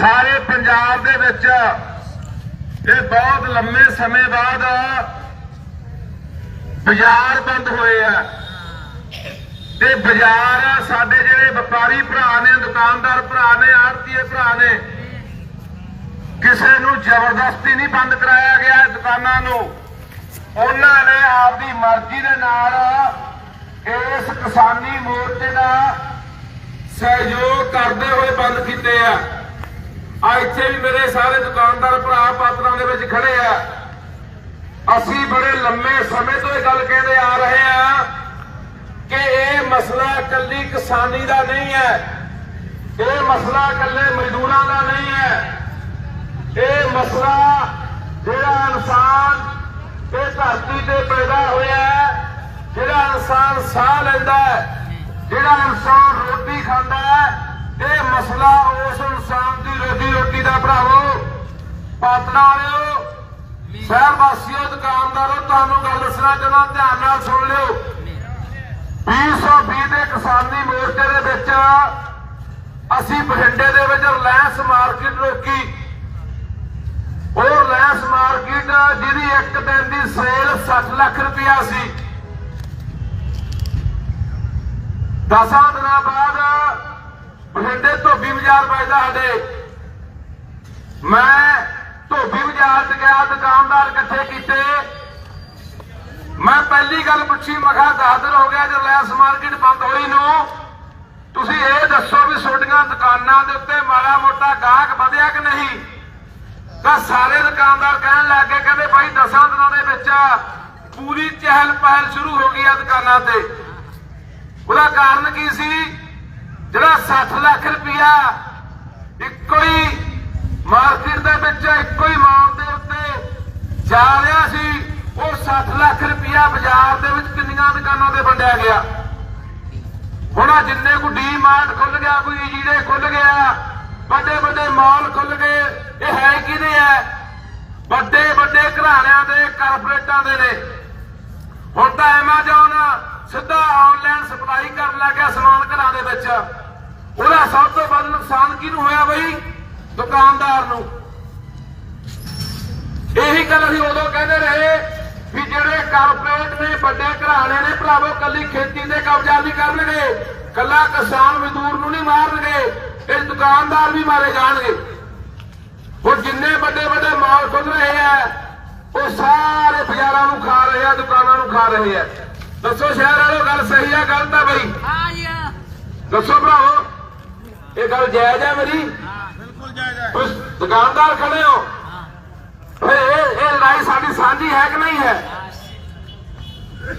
ਸਾਰੇ ਪੰਜਾਬ ਦੇ ਵਿੱਚ ਇਹ ਬਹੁਤ ਲੰਮੇ ਸਮੇਂ ਬਾਅਦ ਬਾਜ਼ਾਰ ਬੰਦ ਹੋਏ ਆ। ਤੇ ਬਾਜ਼ਾਰ ਸਾਡੇ ਜਿਹੜੇ ਵਪਾਰੀ ਭਰਾ ਨੇ, ਦੁਕਾਨਦਾਰ ਭਰਾ ਨੇ, ਆੜਤੀਏ ਭਰਾ ਨੇ, ਕਿਸੇ ਨੂੰ ਜ਼ਬਰਦਸਤੀ ਨਹੀਂ ਬੰਦ ਕਰਾਇਆ ਗਿਆ ਦੁਕਾਨਾਂ ਨੂੰ। ਉਹਨਾਂ ਨੇ ਆਪਦੀ ਮਰਜ਼ੀ ਦੇ ਨਾਲ ਇਸ ਕਿਸਾਨੀ ਮੋਰਚੇ ਦਾ ਸਹਿਯੋਗ ਕਰਦੇ ਹੋਏ ਬੰਦ ਕੀਤੇ ਆ। ਆ ਇੱਥੇ ਵੀ ਮੇਰੇ ਸਾਰੇ ਦੁਕਾਨਦਾਰ ਭਰਾ ਪਾਤਰਾਂ ਦੇ ਵਿੱਚ ਖੜੇ ਆ। ਅਸੀਂ ਬੜੇ ਲੰਮੇ ਸਮੇਂ ਤੋਂ ਇਹ ਗੱਲ ਕਹਿੰਦੇ ਆ ਰਹੇ ਆ ਕਿ ਇਹ ਮਸਲਾ ਇਕੱਲੀ ਕਿਸਾਨੀ ਦਾ ਨਹੀਂ ਹੈ। ਇਹ ਮਸਲਾ ਇਕੱਲੇ ਮਜ਼ਦੂਰਾਂ ਦਾ ਨਹੀਂ ਹੈ। ਇਹ ਮਸਲਾ ਜਿਹੜਾ ਇਨਸਾਨ ਇਹ ਧਰਤੀ ਤੇ ਪੈਦਾ ਹੋਇਆ ਜਿਹੜਾ ਇਨਸਾਨ ਸਾਹ ਲੈਂਦਾ ਹੈ, ਜਿਹੜਾ ਇਨਸਾਨ ਰੋਟੀ ਖਾਂਦਾ ਹੈ, ਇਹ ਮਸਲਾ ਉਸ ਇਨਸਾਨ ਦੀ ਰੋਟੀ ਦਾ ਭਰਾਵੋ ਪਾਤੜਾ ਵਾਲਿਓ, ਸ਼ਹਿਰ ਵਾਸੀਓ, ਦੁਕਾਨਦਾਰੋ, ਤੁਹਾਨੂੰ ਗੱਲ ਦੱਸਣਾ ਚਾਹੁੰਦਾ, ਧਿਆਨ ਨਾਲ ਸੁਣ ਲਿਓ। 2020 ਦੇ ਕਿਸਾਨੀ ਮੋਰਚੇ ਦੇ ਵਿੱਚ ਅਸੀਂ ਬਠਿੰਡੇ ਦੇ ਵਿੱਚ ਰਿਲਾਇੰਸ ਮਾਰਕੀਟ ਰੋਕੀ। ਉਹ ਰਿਲਾਇੰਸ ਮਾਰਕੀਟ ਜਿਹਦੀ ਇੱਕ ਦਿਨ ਦੀ ਸੇਲ 60 ਲੱਖ ਰੁਪਇਆ ਸੀ। ਦਸਾਂ ਦਿਨਾਂ ਬਾਅਦ ਬਠਿੰਡੇ ਧੋਬੀ ਬਾਜ਼ਾਰ ਵੱਜਦਾ ਸਾਡੇ। ਮੈਂ ਧੋਬੀ ਬਾਜ਼ਾਰ 'ਚ ਗਿਆ, ਦੁਕਾਨਦਾਰ ਇਕੱਠੇ ਕੀਤੇ। ਮੈਂ ਪਹਿਲੀ ਗੱਲ ਪੁੱਛੀ ਮਖਾ ਕਿਹਾ ਹੋ ਗਿਆ ਜੇ ਰਿਲਾਇੰਸ ਮਾਰਕੀਟ ਬੰਦ ਹੋਈ ਨੂੰ। ਤੁਸੀਂ ਇਹ ਦੱਸੋ ਵੀ ਤੁਹਾਡੀਆਂ ਦੁਕਾਨਾਂ ਦੇ ਉੱਤੇ ਮਾੜਾ ਮੋਟਾ ਗਾਹਕ ਵਧਿਆ ਕਿ ਨਹੀਂ? ਤਾਂ ਸਾਰੇ ਦੁਕਾਨਦਾਰ ਕਹਿਣ ਲੱਗ ਗਏ, ਕਹਿੰਦੇ ਭਾਈ ਦਸਾਂ ਦਿਨਾਂ ਦੇ ਵਿੱਚ ਪੂਰੀ ਚਹਿਲ ਪਹਿਲ ਸ਼ੁਰੂ ਹੋ ਗਈ ਆ ਦੁਕਾਨਾਂ ਤੇ। ਉਹਦਾ ਕਾਰਨ ਕੀ ਸੀ? ਜਿਹੜਾ 60 ਲੱਖ ਰੁਪਇਆ ਇੱਕੋ ਹੀ ਮਾਰਕੀਟ ਦੇ ਵਿੱਚ ਇੱਕੋ ਹੀ ਮਾਲ ਦੇ ਉੱਤੇ ਜਾ ਰਿਹਾ ਸੀ। ਉਹ 60 ਲੱਖ ਰੁਪਇਆ ਬਾਜ਼ਾਰ ਦੇ ਵਿੱਚ ਕਿੰਨੀਆਂ ਦੁਕਾਨਾਂ ਤੇ ਵੰਡਿਆ ਗਿਆ। ਹੁਣ ਆਹ ਜਿੰਨੇ ਕੋ ਡੀ ਮਾਰਟ ਖੁੱਲ ਗਿਆ, ਕੋਈ ਈਜੀਡੇ ਖੁੱਲ ਗਿਆ, ਵੱਡੇ ਵੱਡੇ ਮਾਲ ਖੁੱਲ ਗਏ, ਇਹ ਹੈ ਕਿਹਦੇ ਆ? ਵੱਡੇ ਵੱਡੇ ਘਰਾਣਿਆਂ ਦੇ ਕਾਰਪੋਰੇਟਾਂ ਦੇ ਨੇ। ਹੁਣ ਤਾਂ ਐਮਾਜ਼ਨ ਸਿੱਧਾ ਆਨਲਾਈਨ ਸਪਲਾਈ ਕਰਨ ਲੱਗ ਗਿਆ ਸਮਾਨ ਘਰਾਂ ਦੇ ਵਿੱਚ। ਉਹਦਾ ਸਭ ਤੋਂ ਵੱਧ ਨੁਕਸਾਨ ਕਿਹਨੂੰ ਹੋਇਆ ਬਈ? ਦੁਕਾਨਦਾਰ ਨੂੰ। ਇਹੀ ਗੱਲ ਅਸੀਂ ਉਦੋਂ ਕਹਿੰਦੇ ਰਹੇ ਵੀ ਜਿਹੜੇ ਕਾਰਪੋਰੇਟ ਨੇ ਵੱਡੇ ਘਰਾਣੇ ਨੇ ਭਰਾਵੋ ਕੱਲੀ ਖੇਤੀ ਤੇ ਕਬਜ਼ਾ ਨਹੀਂ ਕਰਨਗੇ। ਕੱਲਾ ਕਿਸਾਨ ਮਜ਼ਦੂਰ ਨੂੰ ਨਹੀਂ ਮਾਰਨਗੇ ਇਹ ਦੁਕਾਨਦਾਰ ਵੀ ਮਾਰੇ ਜਾਣਗੇ। ਹੁਣ ਜਿੰਨੇ ਵੱਡੇ ਵੱਡੇ ਮਾਲ ਖੁੱਲ ਰਹੇ ਆ ਉਹ ਸਾਰੇ ਬਾਜ਼ਾਰਾਂ ਨੂੰ ਖਾ ਰਹੇ ਆ ਦੁਕਾਨਾਂ ਨੂੰ ਖਾ ਰਹੇ ਆ। ਦੱਸੋ ਸ਼ਹਿਰ ਵਾਲੋ ਗੱਲ ਸਹੀ ਆ ਗਲਤ ਆ ਬਈ? ਹਾਂ ਜੀ ਦੱਸੋ ਭਰਾਵੋ ਇਹ ਗੱਲ ਜਾਇਜ਼ ਹੈ ਮੇਰੀ? ਦੁਕਾਨਦਾਰ ਖੜੇ ਹੋ। ਓਏ ਇਹ ਇਹ ਲੜਾਈ ਸਾਡੀ ਸਾਂਝੀ ਹੈ ਕਿ ਨਹੀਂ ਹੈ?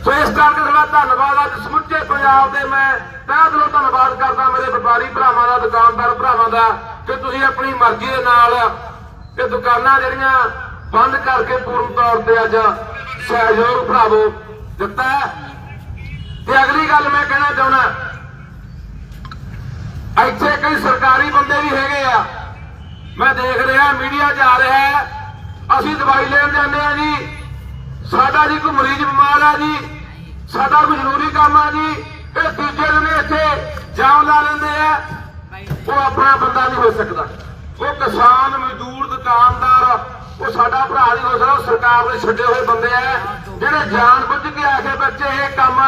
ਸੋ ਇਸ ਕਰਕੇ ਤੁਹਾਡਾ ਧੰਨਵਾਦ ਅੱਜ ਸਮੁੱਚੇ ਪੰਜਾਬ ਦੇ ਮੈਂ ਤਹਿ ਦਿਲੋਂ ਧੰਨਵਾਦ ਕਰਦਾ ਮੇਰੇ ਵਪਾਰੀ ਭਰਾਵਾਂ ਦਾ ਦੁਕਾਨਦਾਰ ਭਰਾਵਾਂ ਦਾ ਕਿ ਤੁਸੀਂ ਆਪਣੀ ਮਰਜ਼ੀ ਦੇ ਨਾਲ ਇਹ ਦੁਕਾਨਾਂ ਜਿਹੜੀਆਂ ਬੰਦ ਕਰਕੇ ਪੂਰਨ ਤੌਰ ਤੇ ਅੱਜ ਸਹਿਯੋਗ ਭਰਾਵੋ ਦਿੱਤਾ। ਤੇ ਅਗਲੀ ਗੱਲ ਮੈਂ ਕਹਿਣਾ ਚਾਹੁੰਦਾ ਇੱਥੇ ਕਈ ਸਰਕਾਰੀ ਬੰਦੇ ਵੀ ਹੈਗੇ ਆ। ਮੈਂ ਦੇਖ ਰਿਹਾ, ਮੀਡੀਆ 'ਚ ਆ ਰਿਹਾ ਅਸੀਂ ਦਵਾਈ ਲੈਣ ਜਾਂਦੇ ਆ ਜੀ। ਸਾਡਾ ਜੀ ਕੋਈ ਮਰੀਜ਼ ਬਿਮਾਰ ਆ ਜੀ। ਸਾਡਾ ਕੋਈ ਜ਼ਰੂਰੀ ਕੰਮ ਆ ਜੀ। ਇਹ ਦੂਜੇ ਦਿਨ ਇੱਥੇ ਜਾਮ ਲਾ ਲੈਂਦੇ ਆ। ਉਹ ਆਪਣਾ ਬੰਦਾ ਨਹੀਂ ਹੋ ਸਕਦਾ। ਉਹ ਕਿਸਾਨ, ਮਜ਼ਦੂਰ, ਦੁਕਾਨਦਾਰ, ਉਹ ਸਾਡਾ ਭਰਾ ਨਹੀਂ ਹੋ ਸਕਦਾ। ਸਰਕਾਰ ਦੇ ਛੱਡੇ ਹੋਏ ਬੰਦੇ ਆ। ਜਿਹੜੇ ਜਾਣ ਬੁੱਝ ਕੇ ਆ ਕੇ ਬੱਚੇ ਇਹ ਕੰਮ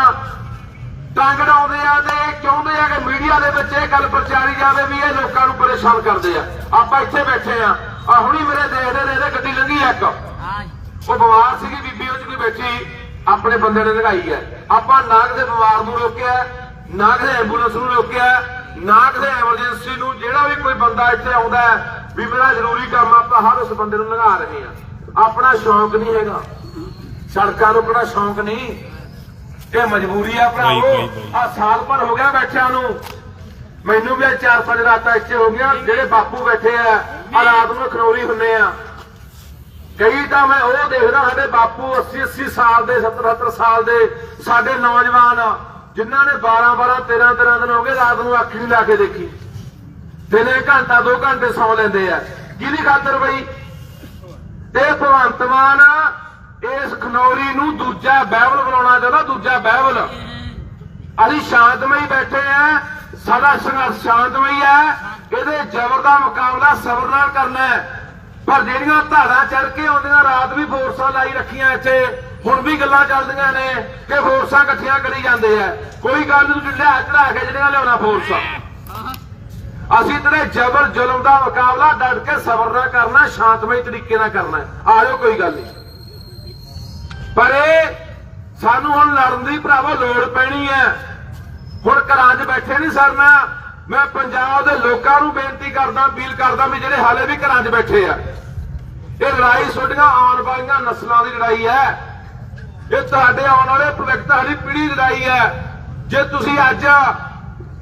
ਟੰਗ ਡਾਉਂਦੇ ਆ ਤੇ ਇਹ ਚਾਹੁੰਦੇ ਆ ਕਿ ਮੀਡੀਆ ਦੇ ਵਿੱਚ ਇਹ ਗੱਲ ਪ੍ਰਚਾਰੀ ਜਾਵੇ ਵੀ ਇਹ ਲੋਕਾਂ ਨੂੰ ਪਰੇਸ਼ਾਨ ਕਰਦੇ ਆ। ਆਪਾਂ ਇੱਥੇ ਬੈਠੇ ਆ। ਆ ਹੁਣੀ ਮੇਰੇ ਦੇਖਦੇ ਨੇ ਇਹਦੇ ਗੱਡੀ ਆ ਇੱਕ। ਉਹ ਬਿਮਾਰ ਸੀਗੀ ਬੀਬੀ ਉਹ ਚ ਕੋਈ ਬੈਠੀ ਆਪਣੇ ਬੰਦੇ ਨੇ ਲਗਾਈ ਹੈ ਆਪਾਂ ਨਾਗ ਦੇ ਬਿਮਾਰ ਨੂੰ ਰੋਕਿਆ ਨਾਗ ਦੇ ਐਂਬੂਲੈਂਸ ਨੂੰ ਰੋਕਿਆ ਨਾਗ ਦੇ ਐਮਰਜੈਂਸੀ ਨੂੰ ਜਿਹੜਾ ਵੀ ਕੋਈ ਬੰਦਾ ਇੱਥੇ ਆਉਂਦਾ ਹੈ ਵੀ ਮੇਰਾ ਜ਼ਰੂਰੀ ਕੰਮ ਆਪਾਂ ਹਰ ਉਸ ਬੰਦੇ ਨੂੰ ਲਗਾ ਰਹੇ ਆ। ਆਪਣਾ ਸ਼ੌਂਕ ਨਹੀਂ ਹੈਗਾ। ਸੜਕਾਂ ਰੋਕਣਾ ਸ਼ੌਂਕ ਨਹੀਂ। ਇਹ ਮਜਬੂਰੀ ਆ ਬਾਈ। ਆ ਸਾਲ ਭਰ ਹੋ ਗਿਆ ਬੈਠਿਆਂ ਨੂੰ। ਮੈਨੂੰ ਵੀ ਅੱਜ ਚਾਰ ਪੰਜ ਰਾਤਾਂ ਇੱਥੇ ਹੋ ਗਈਆਂ, ਜਿਹੜੇ ਬਾਪੂ ਬੈਠੇ ਆ ਆ ਰਾਤ ਨੂੰ ਖਨੌਰੀ ਹੁੰਨੇ ਆ। ਕਈ ਤਾਂ ਮੈਂ ਉਹ ਦੇਖਦਾ ਸਾਡੇ ਬਾਪੂ 80 80 ਸਾਲ ਦੇ 70 70 ਸਾਲ ਦੇ ਸਾਡੇ ਨੌਜਵਾਨ, ਜਿਨ੍ਹਾਂ ਨੇ 12 12 13 13 ਦਿਨ ਹੋ ਗਏ ਰਾਤ ਨੂੰ ਅੱਖ ਨਹੀਂ ਲਾ ਕੇ ਦੇਖੀ। ਦਿਨੇ ਘੰਟਾ 2 ਘੰਟੇ ਸੌ ਲੈਂਦੇ ਆ। ਕਿਹਦੀ ਖਾਤਰ ਬਈ ਇਹ ਭਗਵੰਤ ਮਾਨ ਇਸ ਖਨੌਰੀ ਨੂੰ ਦੂਜਾ ਬਾਈਬਲ ਬਣਾਉਣਾ ਚਾਹੁੰਦਾ, ਦੂਜਾ ਬਾਈਬਲ ਅਸੀਂ ਸ਼ਾਂਤਮਈ ਬੈਠੇ ਆ ਸਾਡਾ ਸੰਘਰਸ਼ ਸ਼ਾਂਤਮਈ ਹੈ। ਇਹਦੇ ਜ਼ਬਰ ਦਾ ਮੁਕਾਬਲਾ ਸਬਰ ਨਾਲ ਕਰਨਾ ਹੈ। ਪਰ ਜਿਹੜੀਆਂ ਧਾਰਾਂ ਚੜ ਕੇ ਆਉਂਦੀਆਂ, ਰਾਤ ਵੀ ਫੋਰਸਾਂ ਲਾਈ ਰੱਖੀਆਂ ਇੱਥੇ। ਹੁਣ ਵੀ ਗੱਲਾਂ ਚੱਲਦੀਆਂ ਨੇ ਕਿ ਫੋਰਸਾਂ ਇਕੱਠੀਆਂ ਕਰੀ ਜਾਂਦੇ ਆ। ਕੋਈ ਗੱਲ ਨੂੰ ਢਿੱਲਾ ਚੜਾ ਕੇ ਜਿਹੜੀਆਂ ਲਿਆਉਣਾ ਫੋਰਸਾਂ। ਅਸੀਂ ਤੇਰੇ ਜ਼ਬਰ ਜ਼ੁਲਮ ਦਾ ਮੁਕਾਬਲਾ ਡਟ ਕੇ ਸਬਰ ਨਾਲ ਕਰਨਾ, ਸ਼ਾਂਤਮਈ ਤਰੀਕੇ ਨਾਲ ਕਰਨਾ ਹੈ। ਆ ਜਾਓ, ਕੋਈ ਗੱਲ ਨਹੀਂ ਪਰ ਇਹ ਸਾਨੂੰ ਹੁਣ ਲੜਨ ਦੀ ਭਰਾਵਾ ਲੋੜ ਪੈਣੀ ਹੈ। ਹੁਣ ਘਰਾਂ 'ਚ ਬੈਠੇ ਨਹੀਂ ਸਰਨਾ। ਮੈਂ ਪੰਜਾਬ ਦੇ ਲੋਕਾਂ ਨੂੰ ਬੇਨਤੀ ਕਰਦਾ, ਅਪੀਲ ਕਰਦਾ ਵੀ ਜਿਹੜੇ ਹਾਲੇ ਵੀ ਘਰਾਂ 'ਚ ਬੈਠੇ ਆ, ਇਹ ਲੜਾਈ ਛੋਟੀਆਂ ਆਉਣ ਵਾਲੀਆਂ ਨਸਲਾਂ ਦੀ ਲੜਾਈ ਹੈ। ਇਹ ਤੁਹਾਡੇ ਆਉਣ ਵਾਲੇ ਭਵਿੱਖ ਤੁਹਾਡੀ ਪੀੜ੍ਹੀ ਲੜਾਈ ਹੈ। ਜੇ ਤੁਸੀਂ ਅੱਜ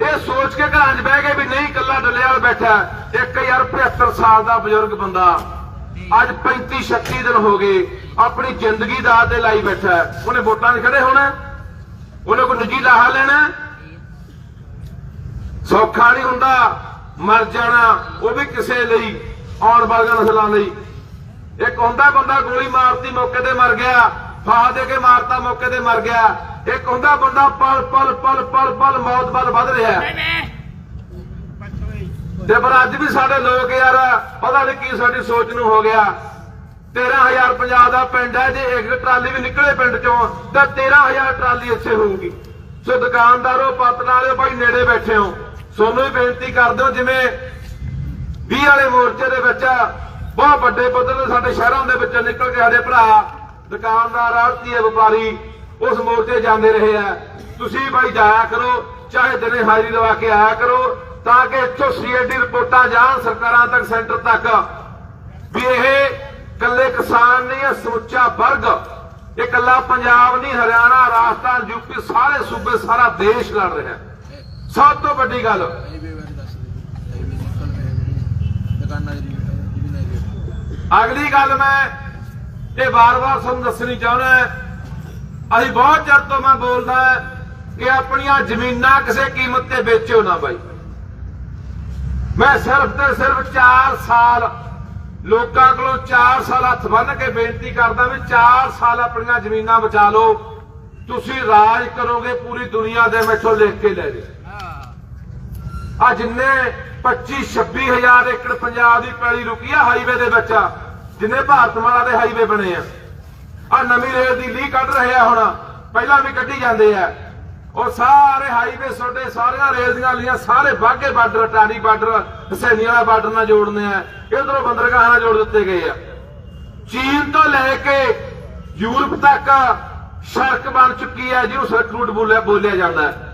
ਇਹ ਸੋਚ ਕੇ ਘਰਾਂ 'ਚ ਬਹਿ ਗਏ ਵੀ ਨਹੀਂ ਇਕੱਲਾ ਡੱਲੇਵਾਲ ਬੈਠਾ ਹੈ। ਇੱਕ ਯਾਰ 75 ਸਾਲ ਦਾ ਬਜ਼ੁਰਗ ਬੰਦਾ ਅੱਜ 35 36 ਦਿਨ ਹੋ ਗਏ, ਆਪਣੀ ਜ਼ਿੰਦਗੀ ਦਾ ਤੇ ਲਾਈ ਬੈਠਾ ਉਹਨੇ ਵੋਟਾਂ 'ਚ ਖੜੇ ਹੋਣਾ ਉਹਨੇ ਕੋਈ ਨਿੱਜੀ ਲਾਹਾ ਲੈਣਾ ਸੌਖਾ ਨਹੀਂ ਹੁੰਦਾ ਮਰ ਜਾਣਾ ਉਹ ਵੀ ਕਿਸੇ ਲਈ ਆਉਣ ਵਾਲੀਆਂ ਨਸਲਾਂ ਲਈ। ਇੱਕ ਹੁੰਦਾ ਬੰਦਾ ਗੋਲੀ ਮਾਰਤੀ ਮੌਕੇ ਤੇ ਮਰ ਗਿਆ ਫਾਹ ਦੇ ਕੇ ਮਾਰਤਾ ਮੌਕੇ ਤੇ ਮਰ ਗਿਆ। ਇੱਕ ਹੁੰਦਾ ਬੰਦਾ ਪਲ ਪਲ ਪਲ ਪਲ ਪਲ ਮੌਤ ਵੱਲ ਵੱਧ ਰਿਹਾ। ਤੇ ਪਰ ਅੱਜ ਵੀ ਸਾਡੇ ਲੋਕ ਯਾਰ ਪਤਾ ਨਹੀਂ ਕੀ ਸਾਡੀ ਸੋਚ ਨੂੰ ਹੋ ਗਿਆ। 13000 ਪੰਜਾਬ ਦਾ ਪਿੰਡ ਹੈ ਜੇ ਇੱਕ ਟਰਾਲੀ ਵੀ ਨਿਕਲੇ ਪਿੰਡ ਚੋਂ ਤਾਂ 13000 ਟਰਾਲੀ ਇੱਥੇ ਹੋਊਗੀ। ਸੋ ਦੁਕਾਨਦਾਰੋ ਪੱਤ ਵਾਲਿਓ ਭਾਈ ਨੇੜੇ ਬੈਠੇ ਹੋ। ਤੁਹਾਨੂੰ ਵੀ ਬੇਨਤੀ ਕਰਦੇ ਹੋ ਜਿਵੇਂ 20 ਵਾਲੇ ਮੋਰਚੇ ਦੇ ਵਿੱਚ ਬਹੁਤ ਵੱਡੇ ਪੱਧਰ ਤੇ ਸਾਡੇ ਸ਼ਹਿਰਾਂ ਦੇ ਵਿੱਚ ਨਿਕਲ ਕੇ ਸਾਡੇ ਭਰਾ ਦੁਕਾਨਦਾਰ ਆੜਤੀ ਵਪਾਰੀ ਉਸ ਮੋਰਚੇ ਜਾਂਦੇ ਰਹੇ ਆ। ਤੁਸੀਂ ਭਾਈ ਜਾਇਆ ਕਰੋ, ਚਾਹੇ ਦਿਨੇ ਹਾਜ਼ਰੀ ਲਵਾ ਕੇ ਆਇਆ ਕਰੋ, ਤਾਂ ਕਿ ਇੱਥੋਂ ਸੀਐਡੀ ਰਿਪੋਰਟਾਂ ਜਾਣ, ਸਰਕਾਰਾਂ ਤੱਕ, ਸੈਂਟਰ ਤੱਕ। ਵੀ ਇਹ ਕੱਲੇ ਕਿਸਾਨ ਨਹੀਂ, ਇਹ ਸਮੁੱਚਾ ਵਰਗ, ਇਹ ਕੱਲਾ ਪੰਜਾਬ ਨਹੀਂ, ਹਰਿਆਣਾ, ਰਾਜਸਥਾਨ ਯੂਪੀ ਸਾਰੇ ਸੂਬੇ, ਸਾਰਾ ਦੇਸ਼ ਲੜ ਰਿਹਾ। ਸਭ ਤੋਂ ਵੱਡੀ ਗੱਲ। ਅਗਲੀ ਗੱਲ ਮੈਂ ਇਹ ਵਾਰ-ਵਾਰ ਤੁਹਾਨੂੰ ਦੱਸਣੀ ਚਾਹੁੰਦਾ ਅਸੀਂ ਬਹੁਤ ਚਿਰ ਤੋਂ ਮੈਂ ਬੋਲਦਾ ਕਿ ਆਪਣੀਆਂ ਜ਼ਮੀਨਾਂ ਕਿਸੇ ਕੀਮਤ ਤੇ ਵੇਚਿਓ ਨਾ ਬਾਈ। ਮੈਂ ਸਿਰਫ ਤੇ ਸਿਰਫ 4 ਸਾਲ ਲੋਕਾਂ ਕੋਲੋਂ 4 ਸਾਲ ਹੱਥ ਬੰਨ ਕੇ ਬੇਨਤੀ ਕਰਦਾ ਵੀ 4 ਸਾਲ ਆਪਣੀਆਂ ਜ਼ਮੀਨਾਂ ਬਚਾ ਲਓ। ਤੁਸੀਂ ਰਾਜ ਕਰੋਗੇ, ਪੂਰੀ ਦੁਨੀਆ ਦੇ ਮੈਥੋਂ ਲਿਖ ਕੇ ਲੈ ਜਾਓ ਆ ਜਿੰਨੇ 25 26000 ਏਕੜ ਪੰਜਾਬ ਦੀ ਪੈਲੀ ਰੁਕੀ ਆ ਹਾਈਵੇ ਦੇ ਵਿੱਚ, ਜਿੰਨੇ ਭਾਰਤਮਾਲਾ ਦੇ ਹਾਈਵੇ ਬਣੇ ਆ। ਆ ਨਵੀਂ ਰੇਲ ਦੀ ਲੀ ਕੱਢ ਰਹੇ ਆ ਹੁਣ, ਪਹਿਲਾਂ ਵੀ ਕੱਢੀ ਜਾਂਦੇ ਆ। ਉਹ ਸਾਰੇ ਹਾਈਵੇ ਛੋਟੇ ਸਾਰੀਆਂ ਰੇਲ ਦੀਆਂ ਲੀਆਂ ਸਾਰੇ ਬਾਗੇ ਬਾਰਡਰ, ਟਾਰੀ ਬਾਰਡਰ, ਹਸੈਨੀ ਵਾਲਾ ਬਾਰਡਰ ਨਾਲ ਜੋੜਨੇ ਆ। ਇਧਰੋਂ ਬੰਦਰਗਾਹ ਨਾਲ ਜੋੜ ਦਿੱਤੇ ਗਏ ਆ। ਚੀਨ ਤੋਂ ਲੈ ਕੇ ਯੂਰਪ ਤੱਕ ਸੜਕ ਬਣ ਚੁੱਕੀ ਹੈ ਜਿਹਨੂੰ ਸੜਕ ਰੂਟ ਬੋਲਿਆ ਬੋਲਿਆ ਜਾਂਦਾ ਹੈ।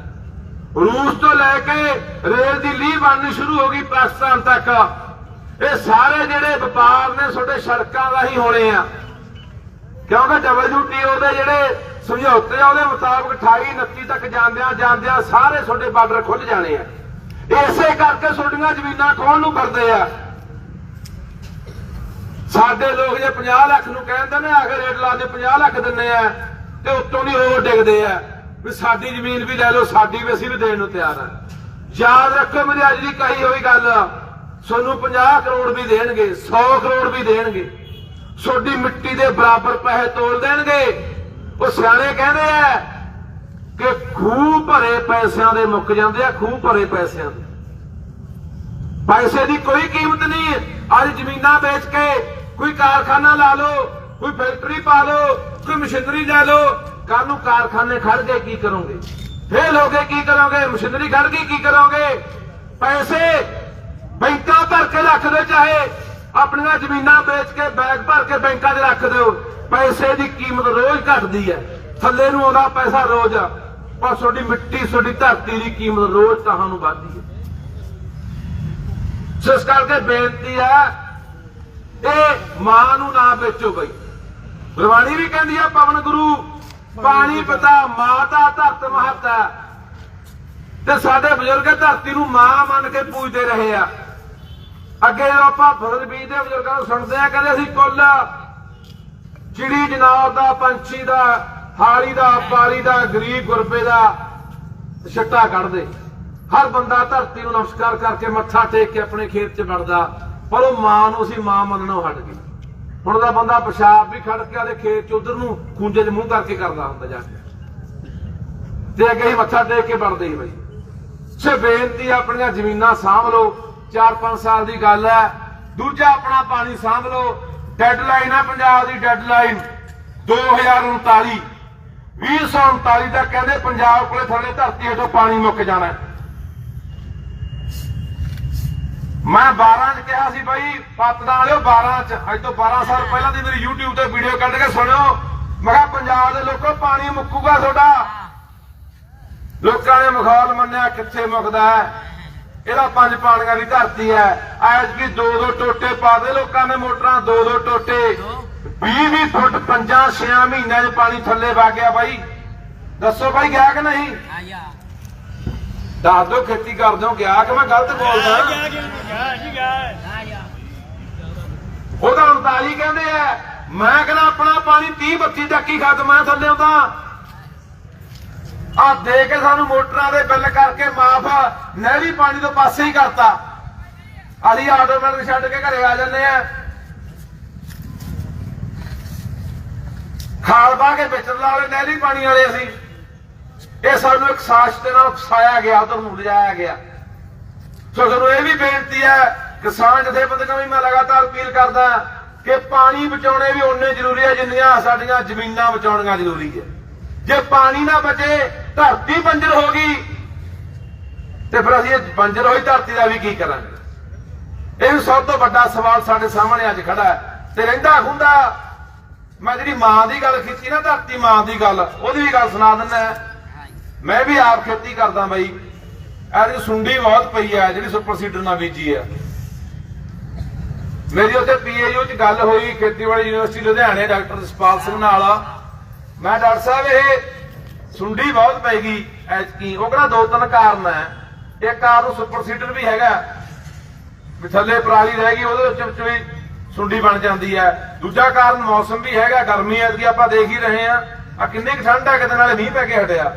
ਰੂਸ ਤੋਂ ਲੈ ਕੇ ਰੇਲ ਦੀ ਲੀਹ ਬਣਨੀ ਸ਼ੁਰੂ ਹੋ ਗਈ ਪਾਕਿਸਤਾਨ ਤੱਕ। ਇਹ ਸਾਰੇ ਜਿਹੜੇ ਵਪਾਰ ਨੇ ਤੁਹਾਡੇ ਸੜਕਾਂ ਦਾ ਹੀ ਹੋਣੇ ਆ। ਕਿਉਂਕਿ WTO ਦੇ ਜਿਹੜੇ ਸਮਝੌਤੇ ਆ, ਉਹਦੇ ਮੁਤਾਬਕ 28 29 ਤੱਕ ਜਾਂਦਿਆਂ ਜਾਂਦਿਆਂ ਸਾਰੇ ਤੁਹਾਡੇ ਬਾਰਡਰ ਖੁੱਲ ਜਾਣੇ ਆ। ਇਸੇ ਕਰਕੇ ਤੁਹਾਡੀਆਂ ਜ਼ਮੀਨਾਂ ਖੋਣ ਨੂੰ ਫਿਰਦੇ ਆ। ਸਾਡੇ ਲੋਕ ਜੇ 50 ਲੱਖ ਨੂੰ ਕਹਿੰਦੇ ਨੇ ਆਖਰ ਰੇਟ ਲਾ ਦੇ 50 ਲੱਖ ਦਿੰਨੇ ਆ, ਤੇ ਉੱਤੋਂ ਦੀ ਹੋਰ ਡਿੱਗਦੇ ਆ। ਵੀ ਸਾਡੀ ਜ਼ਮੀਨ ਵੀ ਲੈ ਲਓ, ਸਾਡੀ ਵੀ ਅਸੀਂ ਵੀ ਦੇਣ ਨੂੰ ਤਿਆਰ ਆ। ਯਾਦ ਰੱਖੋ ਮੇਰੀ ਅੱਜ ਦੀ ਕਹੀ ਹੋਈ ਗੱਲ ਤੁਹਾਨੂੰ 50 ਕਰੋੜ ਵੀ ਦੇਣਗੇ 100 ਕਰੋੜ ਵੀ ਦੇਣਗੇ। ਤੁਹਾਡੀ ਮਿੱਟੀ ਦੇ ਬਰਾਬਰ ਪੈਸੇ ਤੋਲ ਦੇਣਗੇ। ਉਹ ਸਿਆਣੇ ਕਹਿੰਦੇ ਆ ਕਿ ਖੂਹ ਭਰੇ ਪੈਸਿਆਂ ਦੇ ਮੁੱਕ ਜਾਂਦੇ ਆ, ਖੂਹ ਭਰੇ ਪੈਸਿਆਂ ਦੇ। ਪੈਸੇ ਦੀ ਕੋਈ ਕੀਮਤ ਨਹੀਂ, ਅੱਜ ਜ਼ਮੀਨਾਂ ਵੇਚ ਕੇ ਕੋਈ ਕਾਰਖਾਨਾ ਲਾ ਲਓ, ਕੋਈ ਫੈਕਟਰੀ ਪਾ ਲਓ, ਕੋਈ ਮਸ਼ੀਨਰੀ ਲੈ ਲਓ ਕੱਲ ਨੂੰ ਕਾਰਖਾਨੇ ਖੜ ਗਏ ਕੀ ਕਰੋਗੇ? ਫੇਲ ਹੋ ਗਏ ਕੀ ਕਰੋਗੇ? ਮਸ਼ੀਨਰੀ ਖੜ ਗਈ, ਕੀ ਕਰੋਗੇ? ਪੈਸੇ ਬੈਂਕਾਂ ਭਰ ਕੇ ਰੱਖ ਦਿਓ, ਚਾਹੇ ਆਪਣੀਆਂ ਜ਼ਮੀਨਾਂ ਵੇਚ ਕੇ ਬੈਗ ਭਰ ਕੇ ਬੈਂਕਾਂ 'ਚ ਰੱਖ ਦਿਓ। ਪੈਸੇ ਦੀ ਕੀਮਤ ਰੋਜ਼ ਘਟਦੀ ਹੈ। ਥੱਲੇ ਨੂੰ ਆਉਂਦਾ ਪੈਸਾ ਰੋਜ਼ ਪਰ ਤੁਹਾਡੀ ਮਿੱਟੀ, ਤੁਹਾਡੀ ਧਰਤੀ ਦੀ ਕੀਮਤ ਰੋਜ਼ ਤੁਹਾਨੂੰ ਵੱਧਦੀ ਹੈ। ਇਸ ਕਰਕੇ ਬੇਨਤੀ ਹੈ ਇਹ ਮਾਂ ਨੂੰ ਨਾ ਵੇਚੋ ਬਈ। ਗੁਰਬਾਣੀ ਵੀ ਕਹਿੰਦੀ ਆ, ਪਵਨ ਗੁਰੂ ਪਾਣੀ ਪਿਤਾ ਦਾ ਧਰਤ ਮਹਤਾ ਤੇ ਸਾਡੇ ਬਜ਼ੁਰਗ ਧਰਤੀ ਨੂੰ ਮਾਂ ਮੰਨ ਕੇ ਪੂਜਦੇ ਰਹੇ ਆ। ਅੱਗੇ ਜਦੋਂ ਆਪਾਂ ਫਸਲ ਬੀਜਦੇ ਬਜ਼ੁਰਗਾਂ ਨੂੰ ਸੁਣਦੇ ਆ, ਕਹਿੰਦੇ ਅਸੀਂ ਕੁੱਲ ਚਿੜੀ ਜਨਾਬ ਦਾ, ਪੰਛੀ ਦਾ ਹਾਲੀ ਦਾ, ਪਾਲੀ ਦਾ, ਗਰੀਬ ਗੁਰਬੇ ਦਾ ਛੱਟਾ ਕੱਢਦੇ ਹਰ ਬੰਦਾ ਧਰਤੀ ਨੂੰ ਨਮਸਕਾਰ ਕਰਕੇ ਮੱਥਾ ਟੇਕ ਕੇ ਆਪਣੇ ਖੇਤ 'ਚ ਵੜਦਾ, ਪਰ ਉਹ ਮਾਂ ਨੂੰ ਅਸੀਂ ਮਾਂ ਮੰਨਣੋਂ ਹਟ ਗਏ। ਹੁਣ ਦਾ ਬੰਦਾ ਪਿਸ਼ਾਬ ਵੀ ਖੜ ਕੇ ਆਦੇ ਖੇਤ 'ਚ ਉਧਰ ਨੂੰ ਖੂੰਜੇ 'ਚ ਮੂੰਹ ਕਰਕੇ ਕਰਦਾ ਹੁੰਦਾ ਜਾ ਕੇ। ਤੇ ਅੱਗੇ ਹੀ ਮੱਥਾ ਟੇਕ ਕੇ ਬਣਦੇ ਹੀ ਬਈ। ਸੇ ਬੇਨਤੀ ਆਪਣੀਆਂ ਜ਼ਮੀਨਾਂ ਸਾਂਭ ਲਓ 4-5 ਸਾਲ ਦੀ ਗੱਲ ਹੈ। ਦੂਜਾ ਆਪਣਾ ਪਾਣੀ ਸਾਂਭ ਲਓ। ਡੈਡਲਾਈਨ ਹੈ ਪੰਜਾਬ ਦੀ ਡੈਡਲਾਈਨ 2039 2039 ਤੱਕ ਕਹਿੰਦੇ ਪੰਜਾਬ ਕੋਲੇ ਥੱਲੇ ਧਰਤੀ ਹੇਠੋਂ ਪਾਣੀ ਮੁੱਕ ਜਾਣਾ ਹੈ। ਮੈਂ 12 ਚ ਕਿਹਾ ਸੀ ਬਾਈ ਪਤਨਾ ਵਾਲਿਓ 12 ਚ। ਅੱਜ ਤੋਂ 12 ਸਾਲ ਪਹਿਲਾਂ ਦੀ ਮੇਰੀ YouTube ਤੇ ਵੀਡੀਓ ਕੱਢ ਕੇ ਸੁਣਿਓ। ਮੈਂ ਕਿਹਾ ਪੰਜਾਬ ਦੇ ਲੋਕੋ, ਪਾਣੀ ਮੁੱਕੂਗਾ ਤੁਹਾਡਾ। ਲੋਕਾਂ ਨੇ ਮਖੌਲ ਮੰਨਿਆ, ਕਿੱਥੇ ਮੁੱਕਦਾ ਹੈ? ਇਹਦਾ ਪੰਜ ਪਾਣੀਆਂ ਦੀ ਧਰਤੀ ਹੈ। ਐਸ ਕੀ ਦੋ ਦੋ ਟੋਟੇ ਪਾ ਦੇ ਲੋਕਾਂ ਨੇ ਮੋਟਰਾਂ, ਦੋ ਦੋ ਟੋਟੇ। 20 20 ਫੁੱਟ, ਪੰਜਾਂ 6 ਮਹੀਨਿਆਂ 'ਚ ਪਾਣੀ ਥੱਲੇ ਵਗ ਗਿਆ ਬਾਈ। ਦੱਸੋ ਬਾਈ, ਗਿਆ ਕਿ ਨਹੀਂ? ਆਇਆ ਦੱਸ ਦਿਓ ਖੇਤੀ ਕਰਦੇ ਹੋ ਗਿਆ ਕਿ ਮੈਂ ਗਲਤ ਬੋਲਦਾ? ਆਇਆ ਉਹਦਾ 39 ਕਹਿੰਦੇ ਆ ਮੈਂ ਕਹਿੰਦਾ ਆਪਣਾ ਪਾਣੀ 30 32 ਤੱਕ ਹੀ ਖਤਮ ਹੈ ਥੱਲੇ ਤਾਂ। ਆ ਦੇ ਕੇ ਸਾਨੂੰ ਮੋਟਰਾਂ ਦੇ ਬਿੱਲ ਕਰਕੇ ਮਾਫ ਨਹਿਰੀ ਪਾਣੀ ਤੋਂ ਪਾਸੇ ਹੀ ਕਰਤਾ। ਅਸੀਂ ਆਟੋਮੈਟਿਕ ਛੱਡ ਕੇ ਘਰੇ ਆ ਜੰਨੇ ਆ। ਖਾਲ ਪਾ ਕੇ ਵਿਚਰ ਵਾਲੇ ਨਹਿਰੀ ਪਾਣੀ ਵਾਲੇ ਅਸੀਂ। ਇਹ ਸਾਨੂੰ ਇੱਕ ਸਾਸ਼ ਦੇ ਨਾਲ ਫਸਾਇਆ ਗਿਆ, ਉਧਰ ਨੂੰ ਲਿਜਾਇਆ ਗਿਆ। ਸੋ ਸਾਨੂੰ ਇਹ ਵੀ ਬੇਨਤੀ ਹੈ, ਕਿਸਾਨ ਜਥੇਬੰਦੀਆਂ ਵੀ ਮੈਂ ਲਗਾਤਾਰ ਅਪੀਲ ਕਰਦਾ ਕਿ ਪਾਣੀ ਬਚਾਉਣੇ ਵੀ ਓਨੇ ਜ਼ਰੂਰੀ ਹੈ ਜਿੰਨੀਆਂ ਸਾਡੀਆਂ ਜ਼ਮੀਨਾਂ ਬਚਾਉਣੀਆਂ ਜ਼ਰੂਰੀ ਹੈ ਜੇ ਪਾਣੀ ਨਾ ਬਚੇ, ਧਰਤੀ ਬੰਜਰ ਹੋ ਗਈ, ਤੇ ਫਿਰ ਅਸੀਂ ਇਹ ਬੰਜਰ ਹੋਈ, ਧਰਤੀ ਦਾ ਵੀ ਕੀ ਕਰਾਂਗੇ? ਇਹ ਵੀ ਸਭ ਤੋਂ ਵੱਡਾ ਸਵਾਲ ਸਾਡੇ ਸਾਹਮਣੇ ਅੱਜ ਖੜਾ ਹੈ। ਤੇ ਰਹਿੰਦਾ ਹੁੰਦਾ, ਮੈਂ ਜਿਹੜੀ ਮਾਂ ਦੀ ਗੱਲ ਕੀਤੀ ਨਾ, ਧਰਤੀ ਮਾਂ ਦੀ ਗੱਲ, ਉਹਦੀ ਵੀ ਗੱਲ ਸੁਣਾ ਦਿੰਦਾ ਮੈਂ ਵੀ ਆਪ ਖੇਤੀ ਕਰਦਾ ਬਾਈ। ਐਦੀ ਸੁੰਡੀ ਬਹੁਤ ਪਈ ਹੈ ਜਿਹੜੀ ਸੁਪਰ ਸੀਡਰ ਨਾਲ ਬੀਜੀ ਹੈ ਮੇਰੀ ਉੱਥੇ ਪੀਏਯੂ ਚ ਗੱਲ ਹੋਈ, ਖੇਤੀਬਾੜੀ ਯੂਨੀਵਰਸਿਟੀ ਲੁਧਿਆਣੇ, ਡਾਕਟਰ ਜਸਪਾਲ ਸਿੰਘ ਨਾਲ। ਮੈਂ ਡਾਕਟਰ ਸਾਹਿਬ, ਇਹ ਸੁੰਡੀ ਬਹੁਤ ਪੈ ਗਈ ਐਤਕੀ। ਉਹ ਕਹਿੰਦਾ, ਦੋ ਤਿੰਨ ਕਾਰਨ ਹੈ ਇੱਕ ਕਾਰਨ ਸੁਪਰ ਸੀਡਰ ਵੀ ਹੈਗਾ, ਵੀ ਥੱਲੇ ਪਰਾਲੀ ਰਹਿ ਗਈ, ਉਹਦੇ ਵਿੱਚ ਵਿੱਚ ਵੀ ਸੁੰਡੀ ਬਣ ਜਾਂਦੀ ਹੈ ਦੂਜਾ ਕਾਰਨ ਮੌਸਮ ਵੀ ਹੈਗਾ, ਗਰਮੀ ਐਤਕੀ ਆਪਾਂ ਦੇਖ ਹੀ ਰਹੇ ਆ। ਆ ਕਿੰਨੀ ਕੁ ਠੰਡ ਹੈ ਕਿਤੇ ਨਾਲੇ ਮੀਂਹ ਪੈ ਕੇ ਹਟਿਆ।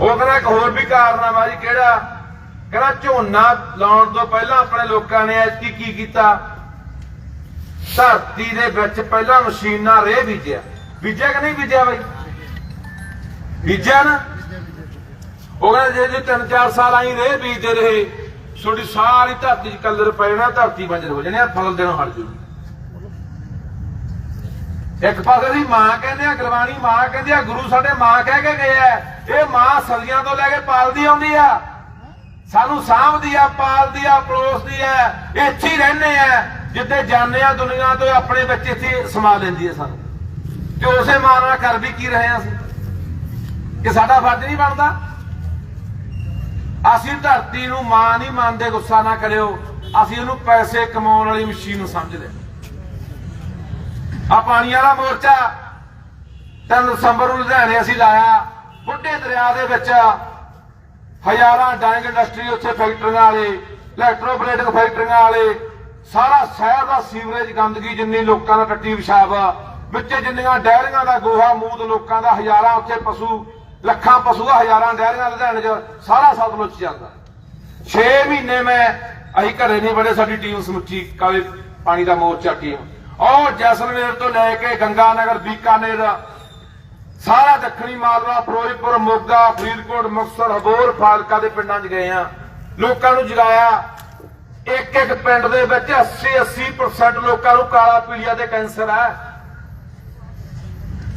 ਉਹ ਕਹਿੰਦਾ ਇੱਕ ਹੋਰ ਵੀ ਕਾਰਨ ਆ ਕਿਹੜਾ? ਕਹਿੰਦਾ ਝੋਨਾ ਲਾਉਣ ਤੋਂ ਪਹਿਲਾਂ ਆਪਣੇ ਲੋਕਾਂ ਨੇ ਐਤਕੀ ਕੀ ਕੀਤਾ? ਧਰਤੀ ਦੇ ਵਿੱਚ ਪਹਿਲਾਂ ਮਸ਼ੀਨਾਂ ਰੇ ਬੀਜਿਆ। ਬੀਜਿਆ ਕਿ ਨਹੀਂ ਬੀਜਿਆ ਬਾਈ? ਬੀਜਿਆ ਨਾ। ਉਹ ਕਹਿੰਦਾ ਜੇ ਜੇ ਤਿੰਨ ਚਾਰ ਸਾਲ ਆਈ ਰੇ ਬੀਜਦੇ ਰਹੇ, ਤੁਹਾਡੀ ਸਾਰੀ ਧਰਤੀ 'ਚ ਕਲਰ ਪੈਣਾ ਧਰਤੀ ਬੰਜਰ ਹੋ ਜਾਣੀ ਆ, ਫਸਲ ਦੇਣੋਂ ਹਟ ਜੂ ਇੱਕ ਪਾਸੇ ਦੀ ਮਾਂ ਕਹਿੰਦੇ ਆ, ਗੁਰਬਾਣੀ ਮਾਂ ਕਹਿੰਦੇ ਆ, ਗੁਰੂ ਸਾਡੇ ਮਾਂ ਕਹਿ ਕੇ ਗਏ ਆ। ਇਹ ਮਾਂ ਸਦੀਆਂ ਤੋਂ ਲੈ ਕੇ ਪਾਲਦੀ ਆਉਂਦੀ ਆ। ਸਾਨੂੰ ਸਾਂਭਦੀ ਆ, ਪਾਲਦੀ ਆ ਪਲੋਸਦੀ ਆ, ਇੱਥੇ ਹੀ ਰਹਿੰਦੇ ਆ। ਜਿੱਦੇ ਜਾਂਦੇ ਆ ਦੁਨੀਆ ਤੋਂ ਆਪਣੇ ਬੱਚੇ ਇੱਥੇ ਸਮਾ ਲੈਂਦੀ ਆ ਸਾਨੂੰ। ਤੇ ਉਸੇ ਮਾਂ ਨਾਲ ਕਰ ਵੀ ਕੀ ਰਹੇ ਆ ਅਸੀਂ? ਕਿ ਸਾਡਾ ਫਰਜ਼ ਨਹੀਂ ਬਣਦਾ? ਅਸੀਂ ਧਰਤੀ ਨੂੰ ਮਾਂ ਨਹੀਂ ਮੰਨਦੇ, ਗੁੱਸਾ ਨਾ ਕਰਿਓ। ਅਸੀਂ ਉਹਨੂੰ ਪੈਸੇ ਕਮਾਉਣ ਵਾਲੀ ਮਸ਼ੀਨ ਨੂੰ ਸਮਝਦੇ ਆ ਪਾਣੀ ਵਾਲਾ ਮੋਰਚਾ 3 ਦਸੰਬਰ ਨੂੰ ਲੁਧਿਆਣੇ ਅਸੀਂ ਲਾਇਆ, ਬੁੱਢੇ ਦਰਿਆ ਦੇ ਵਿੱਚ ਹਜ਼ਾਰਾਂ ਡਾਇੰਗ ਇੰਡਸਟਰੀ ਉੱਥੇ ਫੈਕਟਰੀਆਂ ਵਾਲੇ, ਇਲੈਕਟ੍ਰੋਪਲੇਟਿਕ ਫੈਕਟਰੀਆਂ ਵਾਲੇ, ਸਾਰਾ ਸ਼ਹਿਰ ਦਾ ਸੀਵਰੇਜ ਗੰਦਗੀ ਜਿੰਨੀ ਲੋਕਾਂ ਦਾ ਟੱਟੀ ਪਿਸ਼ਾਬ, ਵਿੱਚ ਜਿੰਨੀਆਂ ਡੈਰੀਆਂ ਦਾ ਗੋਹਾ ਮੂਦ ਲੋਕਾਂ ਦਾ ਹਜ਼ਾਰਾਂ ਉੱਥੇ ਪਸ਼ੂ, ਲੱਖਾਂ ਪਸ਼ੂ ਆ ਹਜ਼ਾਰਾਂ ਡੈਰੀਆਂ ਲੁਧਿਆਣੇ 'ਚ, ਸਾਰਾ ਸਤਲੁਜ ਜਾਂਦਾ। 6 ਮਹੀਨੇ ਮੈਂ, ਅਸੀਂ ਘਰੇ ਨਹੀਂ ਬੜੇ ਸਾਡੀ ਟੀਮ ਸਮੁੱਚੀ ਕਾਲੇ ਪਾਣੀ ਦਾ ਮੋਰਚਾ ਟੀਮ ਔਰ ਜੈਸਲਮੇਰ ਤੋਂ ਲੈ ਕੇ ਗੰਗਾਨਗਰ, ਬੀਕਾਨੇਰ, ਸਾਰਾ ਦੱਖਣੀ ਮਾਲਵਾ, ਫਿਰੋਜ਼ਪੁਰ, ਮੋਗਾ, ਫਰੀਦਕੋਟ, ਮੁਕਤਸਰ ਹਬੋਰ ਫਾਲਕਾ ਦੇ ਪਿੰਡਾਂ 'ਚ ਗਏ ਆ ਲੋਕਾਂ ਨੂੰ ਜਗਾਇਆ। ਇੱਕ ਇੱਕ ਪਿੰਡ ਦੇ ਵਿੱਚ 80 80% ਲੋਕਾਂ ਨੂੰ ਕਾਲਾ ਪੀਲੀਆ ਦੇ ਕੈਂਸਰ ਹੈ।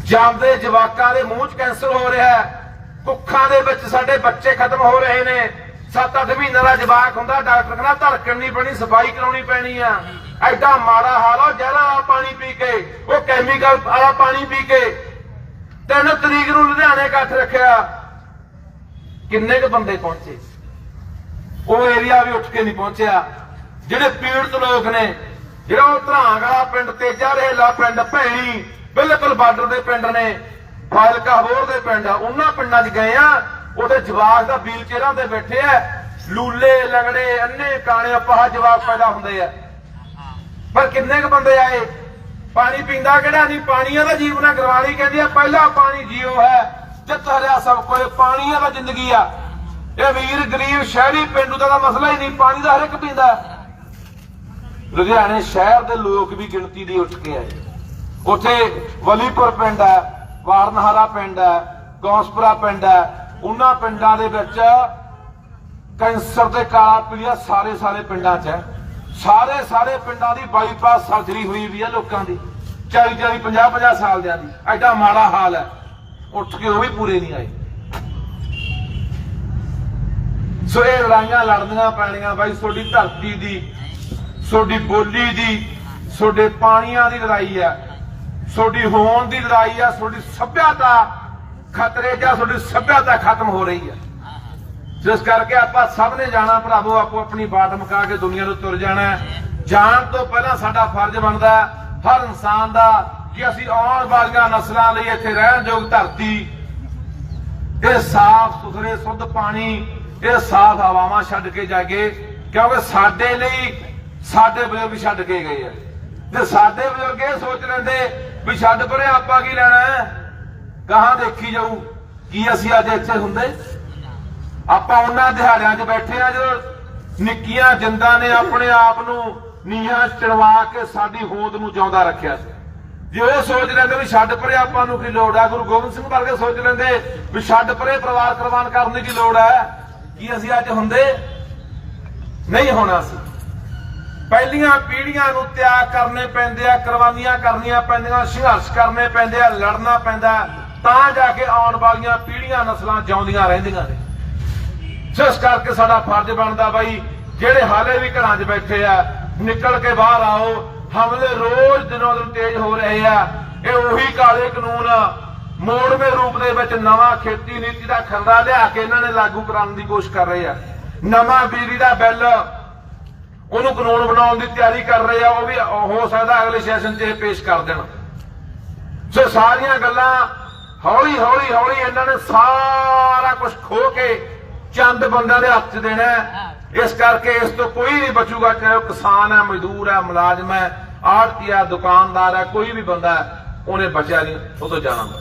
ਜਾਂਦੇ ਜਵਾਕਾਂ ਦੇ ਮੂੰਹ 'ਚ ਕੈਂਸਰ ਹੋ ਰਿਹਾ ਹੈ। ਕੁੱਖਾਂ ਦੇ ਵਿੱਚ ਸਾਡੇ ਬੱਚੇ ਖਤਮ ਹੋ ਰਹੇ ਨੇ। 7-8 ਮਹੀਨਿਆਂ ਦਾ ਜਵਾਕ ਹੁੰਦਾ, ਡਾਕਟਰ ਕਹਿੰਦਾ ਧੜਕਣ ਨਹੀਂ ਪੈਣੀ, ਸਫ਼ਾਈ ਕਰਾਉਣੀ ਪੈਣੀ ਆ। ਐਡਾ ਮਾੜਾ ਹਾਲ ਆ ਜ਼ਹਿਰਾਂ ਵਾਲਾ ਪਾਣੀ ਪੀ ਕੇ, ਉਹ ਕੈਮੀਕਲ ਵਾਲਾ ਪਾਣੀ ਪੀ ਕੇ ਤਿੰਨ ਤਰੀਕ ਨੂੰ ਲੁਧਿਆਣੇ ਇਕੱਠ ਰੱਖਿਆ। ਕਿੰਨੇ ਕੁ ਬੰਦੇ ਪਹੁੰਚੇ? ਉਹ ਏਰੀਆ ਵੀ ਉੱਠ ਕੇ ਨਹੀਂ ਪਹੁੰਚਿਆ। ਜਿਹੜੇ ਪੀੜਤ ਲੋਕ ਨੇ, ਜਿਹੜਾ ਉਹ ਧਰਾਂਗ ਵਾਲਾ ਪਿੰਡ, ਤੇਜਾ ਰੇਲਾ ਪਿੰਡ, ਭੈਣੀ, ਬਿਲਕੁਲ ਬਾਰਡਰ ਦੇ ਪਿੰਡ ਨੇ ਫਾਲਕਾ ਹੋਰ ਦੇ ਪਿੰਡ ਆ, ਉਹਨਾਂ ਪਿੰਡਾਂ 'ਚ ਗਏ ਆ। ਉਹਦੇ ਜਵਾਕ ਦਾ ਵੀਲ ਚੇਅਰਾਂ ਤੇ ਬੈਠੇ ਆ। ਲੂਲੇ, ਲੰਗੜੇ ਅੰਨੇ ਕਾਣੇ ਅਪਾਹ ਜਵਾਕ ਪੈਦਾ ਹੁੰਦੇ ਆ। ਪਰ ਕਿੰਨੇ ਕੁ ਬੰਦੇ ਆਏ? ਪਾਣੀ ਪੀਂਦਾ ਕਿਹੜਾ ਨਹੀਂ? ਪਾਣੀਆਂ ਦਾ ਜੀਵਨ ਗਰਵਾਲੀ ਕਹਿੰਦੀ ਆ, ਪਹਿਲਾ ਪਾਣੀ ਜੀਓ ਹੈ ਜਿੱਤ ਹਰਿਆ ਸਭ ਕੋਲ ਪਾਣੀਆਂ ਦਾ ਜ਼ਿੰਦਗੀ ਆ। ਇਹ ਵੀਰ ਗਰੀਬ ਸ਼ਹਿਰੀ ਪਿੰਡੂ ਦਾ ਮਸਲਾ ਹੀ ਨਹੀਂ, ਪਾਣੀ ਦਾ ਹਰ ਇੱਕ ਪੀਂਦਾ। ਲੁਧਿਆਣੇ ਸ਼ਹਿਰ ਦੇ ਲੋਕ ਵੀ ਗਿਣਤੀ ਦੀ ਉੱਠ ਕੇ ਆਏ। ਉੱਥੇ ਵਲੀਪੁਰ ਪਿੰਡ ਹੈ, ਵਾਰਨਹਾਰਾ ਪਿੰਡ ਹੈ, ਗੌਸਪੁਰਾ ਪਿੰਡ ਹੈ, ਉਹਨਾਂ ਪਿੰਡਾਂ ਦੇ ਵਿੱਚ ਕੈਂਸਰ ਦੇ ਕਾਲਾ ਪੀਲੀਆ ਸਾਰੇ ਸਾਰੇ ਪਿੰਡਾਂ 'ਚ ਹੈ। ਸਾਰੇ ਸਾਰੇ ਪਿੰਡਾਂ ਦੀ ਬਾਈਪਾਸ ਸਰਜਰੀ ਹੋਈ ਵੀ ਹੈ ਲੋਕਾਂ ਦੀ। 40 40 50 50 ਸਾਲ ਦਿਆਂ ਦੀ। ਐਡਾ ਮਾੜਾ ਹਾਲ ਹੈ। ਉੱਠ ਕੇ ਉਹ ਵੀ ਪੂਰੇ ਨਹੀਂ ਆਏ। ਸੋ ਇਹ ਲੜਾਈਆਂ ਲੜਨੀਆਂ ਪੈਣੀਆਂ ਬਾਈ, ਤੁਹਾਡੀ ਧਰਤੀ ਦੀ, ਤੁਹਾਡੀ ਬੋਲੀ ਦੀ, ਤੁਹਾਡੇ ਪਾਣੀਆਂ ਦੀ ਲੜਾਈ ਆ ਤੁਹਾਡੀ ਹੋਣ ਦੀ ਲੜਾਈ ਆ ਤੁਹਾਡੀ ਸੱਭਿਆਤਾ ਖਤਰੇ ਜਾਂ ਤੁਹਾਡੀ ਸੱਭਿਅਤਾ ਖਤਮ ਹੋ ਰਹੀ ਆ ਜਿਸ ਕਰਕੇ ਆਪਾਂ ਸਭ ਨੇ ਜਾਣਾ ਭਰਾਵੋ, ਆਪੋ ਆਪਣੀ ਬਾਟ ਮੁਕਾ ਕੇ ਦੁਨੀਆ ਨੂੰ ਤੁਰ ਜਾਣਾ ਜਾਣ ਤੋਂ ਪਹਿਲਾਂ ਸਾਡਾ ਫਰਜ਼ ਬਣਦਾ ਹਰ ਇਨਸਾਨ ਦਾ, ਕਿ ਅਸੀਂ ਆਉਣ ਵਾਲੀਆਂ ਨਸਲਾਂ ਲਈ ਇੱਥੇ ਰਹਿਣ ਯੋਗ ਧਰਤੀ। ਇਹ ਸਾਫ਼ ਸੁਥਰੇ, ਸ਼ੁੱਧ ਪਾਣੀ, ਇਹ ਸਾਫ਼ ਹਵਾਵਾਂ ਛੱਡ ਕੇ ਜਾਗੇ ਕਿਉਂਕਿ ਸਾਡੇ ਲਈ ਸਾਡੇ ਬਜ਼ੁਰਗ ਛੱਡ ਕੇ ਗਏ ਆ। ਤੇ ਸਾਡੇ ਬਜ਼ੁਰਗ ਇਹ ਸੋਚ ਲੈਂਦੇ ਵੀ ਛੱਡ ਪਰੇ ਆਪਾਂ ਕੀ ਲੈਣਾ ਕਹਾਂ ਦੇਖੀ ਜਾਊ, ਕੀ ਅਸੀਂ ਅੱਜ ਇੱਥੇ ਹੁੰਦੇ? ਆਪਾਂ ਉਹਨਾਂ ਦਿਹਾੜਿਆਂ 'ਚ ਬੈਠੇ ਆ ਜਦੋਂ ਨਿੱਕੀਆਂ ਜਿੰਦਾਂ ਨੇ ਆਪਣੇ ਆਪ ਨੂੰ ਨੀਹਾਂ ਚੜਵਾ ਕੇ ਸਾਡੀ ਹੋਂਦ ਨੂੰ ਜਿਉਂਦਾ ਰੱਖਿਆ ਸੀ। ਜੇ ਉਹ ਸੋਚ ਲੈਂਦੇ ਵੀ ਛੱਡ ਪਰੇ ਆਪਾਂ ਨੂੰ ਕੀ ਲੋੜ ਹੈ ਗੁਰੂ ਗੋਬਿੰਦ ਸਿੰਘ ਵਰਗੇ ਸੋਚ ਲੈਂਦੇ ਵੀ ਛੱਡ ਪਰੇ ਪਰਿਵਾਰ ਕੁਰਬਾਨ ਕਰਨ ਦੀ ਕੀ ਲੋੜ ਹੈ ਕੀ ਅਸੀਂ ਅੱਜ ਹੁੰਦੇ? ਨਹੀਂ ਹੋਣਾ ਸੀ। ਪਹਿਲੀਆਂ ਪੀੜ੍ਹੀਆਂ ਨੂੰ ਤਿਆਗ ਕਰਨੇ ਪੈਂਦੇ ਆ, ਕੁਰਬਾਨੀਆਂ ਕਰਨੀਆਂ ਪੈਂਦੀਆਂ, ਸੰਘਰਸ਼ ਕਰਨੇ ਪੈਂਦੇ ਆ, ਲੜਨਾ ਪੈਂਦਾ, ਤਾਂ ਜਾ ਕੇ ਆਉਣ ਵਾਲੀਆਂ ਪੀੜ੍ਹੀਆਂ ਨਸਲਾਂ ਜਿਉਂਦੀਆਂ ਰਹਿੰਦੀਆਂ ਨੇ। ਜਿਸ ਕਰਕੇ ਸਾਡਾ ਫਰਜ਼ ਬਣਦਾ ਬਾਈ, ਜਿਹੜੇ ਹਾਲੇ ਵੀ ਘਰਾਂ 'ਚ ਬੈਠੇ ਆ, ਨਿਕਲ ਕੇ ਬਾਹਰ ਆਓ, ਹਮਲੇ ਰੋਜ਼ ਦਿਨੋਂ ਦਿਨ ਤੇਜ਼ ਹੋ ਰਹੇ ਆ। ਇਹ ਉਹੀ ਕਾਲੇ ਕਾਨੂੰਨ ਮੋੜਵੇਂ ਰੂਪ ਦੇ ਵਿੱਚ ਨਵਾਂ ਖੇਤੀ ਨੀਤੀ ਦਾ ਖਰੜਾ ਲਿਆ ਕੇ ਇਹਨਾਂ ਨੇ ਲਾਗੂ ਕਰਾਉਣ ਦੀ ਕੋਸ਼ਿਸ਼ ਕਰ ਰਹੇ ਆ। ਨਵਾਂ ਬਿਜਲੀ ਦਾ ਬਿੱਲ ਉਹਨੂੰ ਕਾਨੂੰਨ ਬਣਾਉਣ ਦੀ ਤਿਆਰੀ ਕਰ ਰਹੇ ਆ, ਉਹ ਵੀ ਹੋ ਸਕਦਾ ਅਗਲੇ ਸੈਸ਼ਨ 'ਚ ਇਹ ਪੇਸ਼ ਕਰ ਦੇਣ। ਸੋ ਸਾਰੀਆਂ ਗੱਲਾਂ ਹੌਲੀ ਹੌਲੀ ਹੌਲੀ ਇਹਨਾਂ ਨੇ ਸਾਰਾ ਕੁਝ ਖੋ ਕੇ ਚੰਦ ਬੰਦਿਆਂ ਦੇ ਹੱਥ 'ਚ ਦੇਣਾ। ਇਸ ਕਰਕੇ ਇਸ ਤੋਂ ਕੋਈ ਨਹੀਂ ਬਚੂਗਾ ਚਾਹੇ ਉਹ ਕਿਸਾਨ ਹੈ ਮਜ਼ਦੂਰ ਹੈ ਮੁਲਾਜ਼ਮ ਹੈ ਆੜਤੀ ਹੈ ਦੁਕਾਨਦਾਰ ਹੈ ਕੋਈ ਵੀ ਬੰਦਾ ਉਹਨੇ ਬਚਿਆ ਨਹੀਂ ਉਹ ਤੋਂ ਜਾਣਾ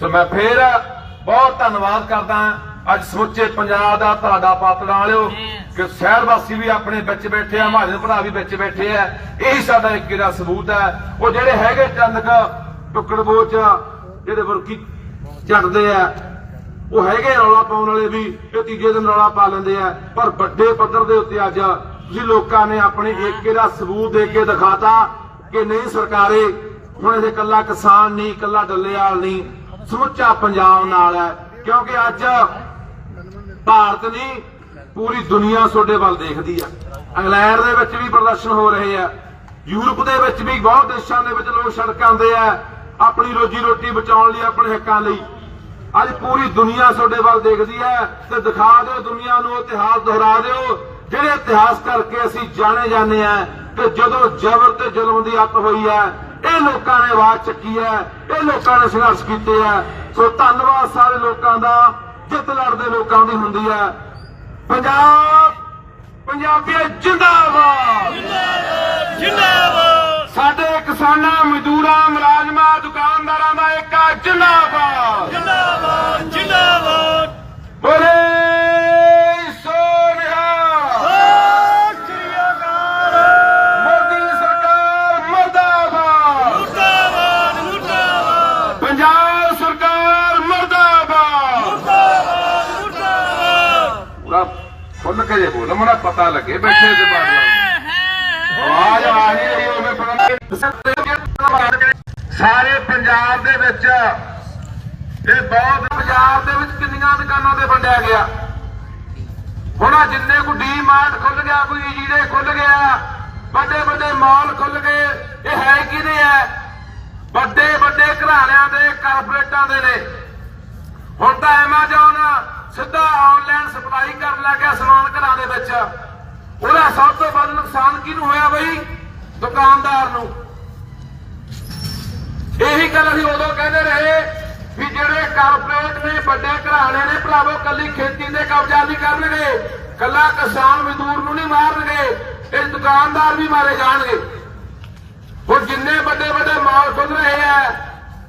ਸੋ ਮੈਂ ਫੇਰ ਬਹੁਤ ਧੰਨਵਾਦ ਕਰਦਾ ਅੱਜ ਸਮੁੱਚੇ ਪੰਜਾਬ ਦਾ ਤੁਹਾਡਾ ਪਾਤੜਾਂ ਵਾਲਿਓ ਕਿ ਸ਼ਹਿਰ ਵਾਸੀ ਵੀ ਆਪਣੇ ਵਿੱਚ ਬੈਠੇ ਆ ਮਹਾਜਨ ਭਰਾ ਵੀ ਵਿੱਚ ਬੈਠੇ ਆ। ਇਹੀ ਸਾਡਾ ਇੱਕ ਦਾ ਸਬੂਤ ਹੈ। ਉਹ ਜਿਹੜੇ ਹੈਗੇ ਚੰਦਕ ਟੁਕੜ ਬੋਚ ਜਿਹੜੇ ਵਰਕੀ ਝੜਦੇ ਆ ਉਹ ਹੈਗੇ ਰੌਲਾ ਪਾਉਣ ਵਾਲੇ ਵੀ ਇਹ ਤੀਜੇ ਦਿਨ ਰੌਲਾ ਪਾ ਲੈਂਦੇ ਆ। ਪਰ ਵੱਡੇ ਪੱਧਰ ਦੇ ਉੱਤੇ ਅੱਜ ਤੁਸੀਂ ਲੋਕਾਂ ਨੇ ਆਪਣੇ ਏਕੇ ਦਾ ਸਬੂਤ ਦੇ ਕੇ ਦਿਖਾਤਾ ਕਿ ਨਹੀਂ ਸਰਕਾਰੇ, ਹੁਣ ਇਹ ਇਕੱਲਾ ਕਿਸਾਨ ਨਹੀਂ, ਇਕੱਲਾ ਡੱਲੇਵਾਲ ਨਹੀਂ, ਸਮੁੱਚਾ ਪੰਜਾਬ ਨਾਲ ਹੈ। ਕਿਉਂਕਿ ਅੱਜ ਭਾਰਤ ਨਹੀਂ ਪੂਰੀ ਦੁਨੀਆ ਤੁਹਾਡੇ ਵੱਲ ਦੇਖਦੀ ਆ। ਇੰਗਲੈਂਡ ਦੇ ਵਿੱਚ ਵੀ ਪ੍ਰਦਰਸ਼ਨ ਹੋ ਰਹੇ ਆ। ਯੂਰਪ ਦੇ ਵਿੱਚ ਵੀ ਬਹੁਤ ਦੇਸ਼ਾਂ ਦੇ ਵਿੱਚ ਲੋਕ ਸੜਕਾਂ ਆਉਂਦੇ ਆ। ਆਪਣੀ ਰੋਜੀ ਰੋਟੀ ਬਚਾਉਣ ਲਈ, ਆਪਣੇ ਹੱਕਾਂ ਲਈ। ਅੱਜ ਪੂਰੀ ਦੁਨੀਆ ਤੁਹਾਡੇ ਵੱਲ ਦੇਖਦੀ ਹੈ ਤੇ ਦਿਖਾ ਦਿਓ ਦੁਨੀਆ ਨੂੰ ਇਤਿਹਾਸ ਦੁਹਰਾ ਦਿਓ। ਜਿਹੜੇ ਇਤਿਹਾਸ ਕਰਕੇ ਅਸੀਂ ਜਾਣੇ ਜਾਂਦੇ ਆ ਕਿ ਜਦੋਂ ਜ਼ਬਰ ਤੇ ਜ਼ੁਲਮ ਦੀ ਅੱਤ ਹੋਈ ਹੈ ਇਹ ਲੋਕਾਂ ਨੇ ਆਵਾਜ਼ ਚੱਕੀ ਹੈ ਇਹ ਲੋਕਾਂ ਨੇ ਸੰਘਰਸ਼ ਕੀਤੇ ਆ ਸੋ ਧੰਨਵਾਦ ਸਾਰੇ ਲੋਕਾਂ ਦਾ ਜਿੱਤ ਲੜਦੇ ਲੋਕਾਂ ਦੀ ਹੁੰਦੀ ਹੈ। ਪੰਜਾਬ ਪੰਜਾਬੀਏ ਜਿੰਦਾਬਾਦ। ਜਿੰਦਾਬਾਦ। ਸਾਡੇ ਕਿਸਾਨਾਂ ਮਜ਼ਦੂਰਾਂ ਮੁਲਾਜ਼ਮਾਂ ਦੁਕਾਨਦਾਰਾਂ ਦਾ ਏਕਾ ਜਿੰਦਾਬਾਦ। ਜੇ ਬੋਲੋ ਮੜਾ ਪਤਾ ਲੱਗੇ, ਬੈਠੇ ਤੇ ਬਾਹਰ ਆਵਾਜ਼ ਆ ਨਹੀਂ ਰਹੀ ਹੋਵੇ ਪਤਾ ਸਾਰੇ ਪੰਜਾਬ ਦੇ ਵਿੱਚ, ਇਹ ਬਹੁਤ ਪੰਜਾਬ ਦੇ ਵਿੱਚ ਕਿੰਨੀਆਂ ਦੁਕਾਨਾਂ ਤੇ ਵੰਡਿਆ ਗਿਆ। ਹੁਣ ਆਹ ਜਿੰਨੇ ਕੋ ਡੀ ਮਾਰਟ ਖੁੱਲ ਗਿਆ, ਕੋਈ ਈਜੀਡੇ ਖੁੱਲ ਗਿਆ ਵੱਡੇ ਵੱਡੇ ਮਾਲ ਖੁੱਲ ਗਏ, ਇਹ ਹੈ ਕਿਹਦੇ ਹੈ ਵੱਡੇ ਵੱਡੇ ਘਰਾਣਿਆਂ ਦੇ ਕਾਰਪੋਰੇਟਾਂ ਦੇ ਨੇ। ਹੁਣ ਤਾਂ ਐਮਾਜ਼ਨ ਸਿੱਧਾ ਆਨਲਾਈਨ ਸਪਲਾਈ ਕਰਨ ਲੱਗ ਗਿਆ ਸਮਾਨ ਘਰਾਂ ਦੇ ਵਿੱਚ। ਉਹਦਾ ਸਭ ਤੋਂ ਵੱਧ ਨੁਕਸਾਨ ਕਿਹਨੂੰ ਹੋਇਆ ਬਈ? ਦੁਕਾਨਦਾਰ ਨੂੰ। ਇਹੀ ਗੱਲ ਅਸੀਂ ਉਦੋਂ ਕਹਿੰਦੇ ਰਹੇ ਵੀ ਜਿਹੜੇ ਕਾਰਪੋਰੇਟ ਨੇ, ਵੱਡੇ ਘਰਾਣੇ ਨੇ, ਭਰਾਵੋ ਕੱਲੀ ਖੇਤੀ ਤੇ ਕਬਜ਼ਾ ਨਹੀਂ ਕਰਨਗੇ। ਕੱਲਾ ਕਿਸਾਨ ਮਜ਼ਦੂਰ ਨੂੰ ਨਹੀਂ ਮਾਰਨਗੇ, ਇਹ ਦੁਕਾਨਦਾਰ ਵੀ ਮਾਰੇ ਜਾਣਗੇ। ਹੁਣ ਜਿੰਨੇ ਵੱਡੇ ਵੱਡੇ ਮਾਲ ਖੁੱਲ ਰਹੇ ਆ,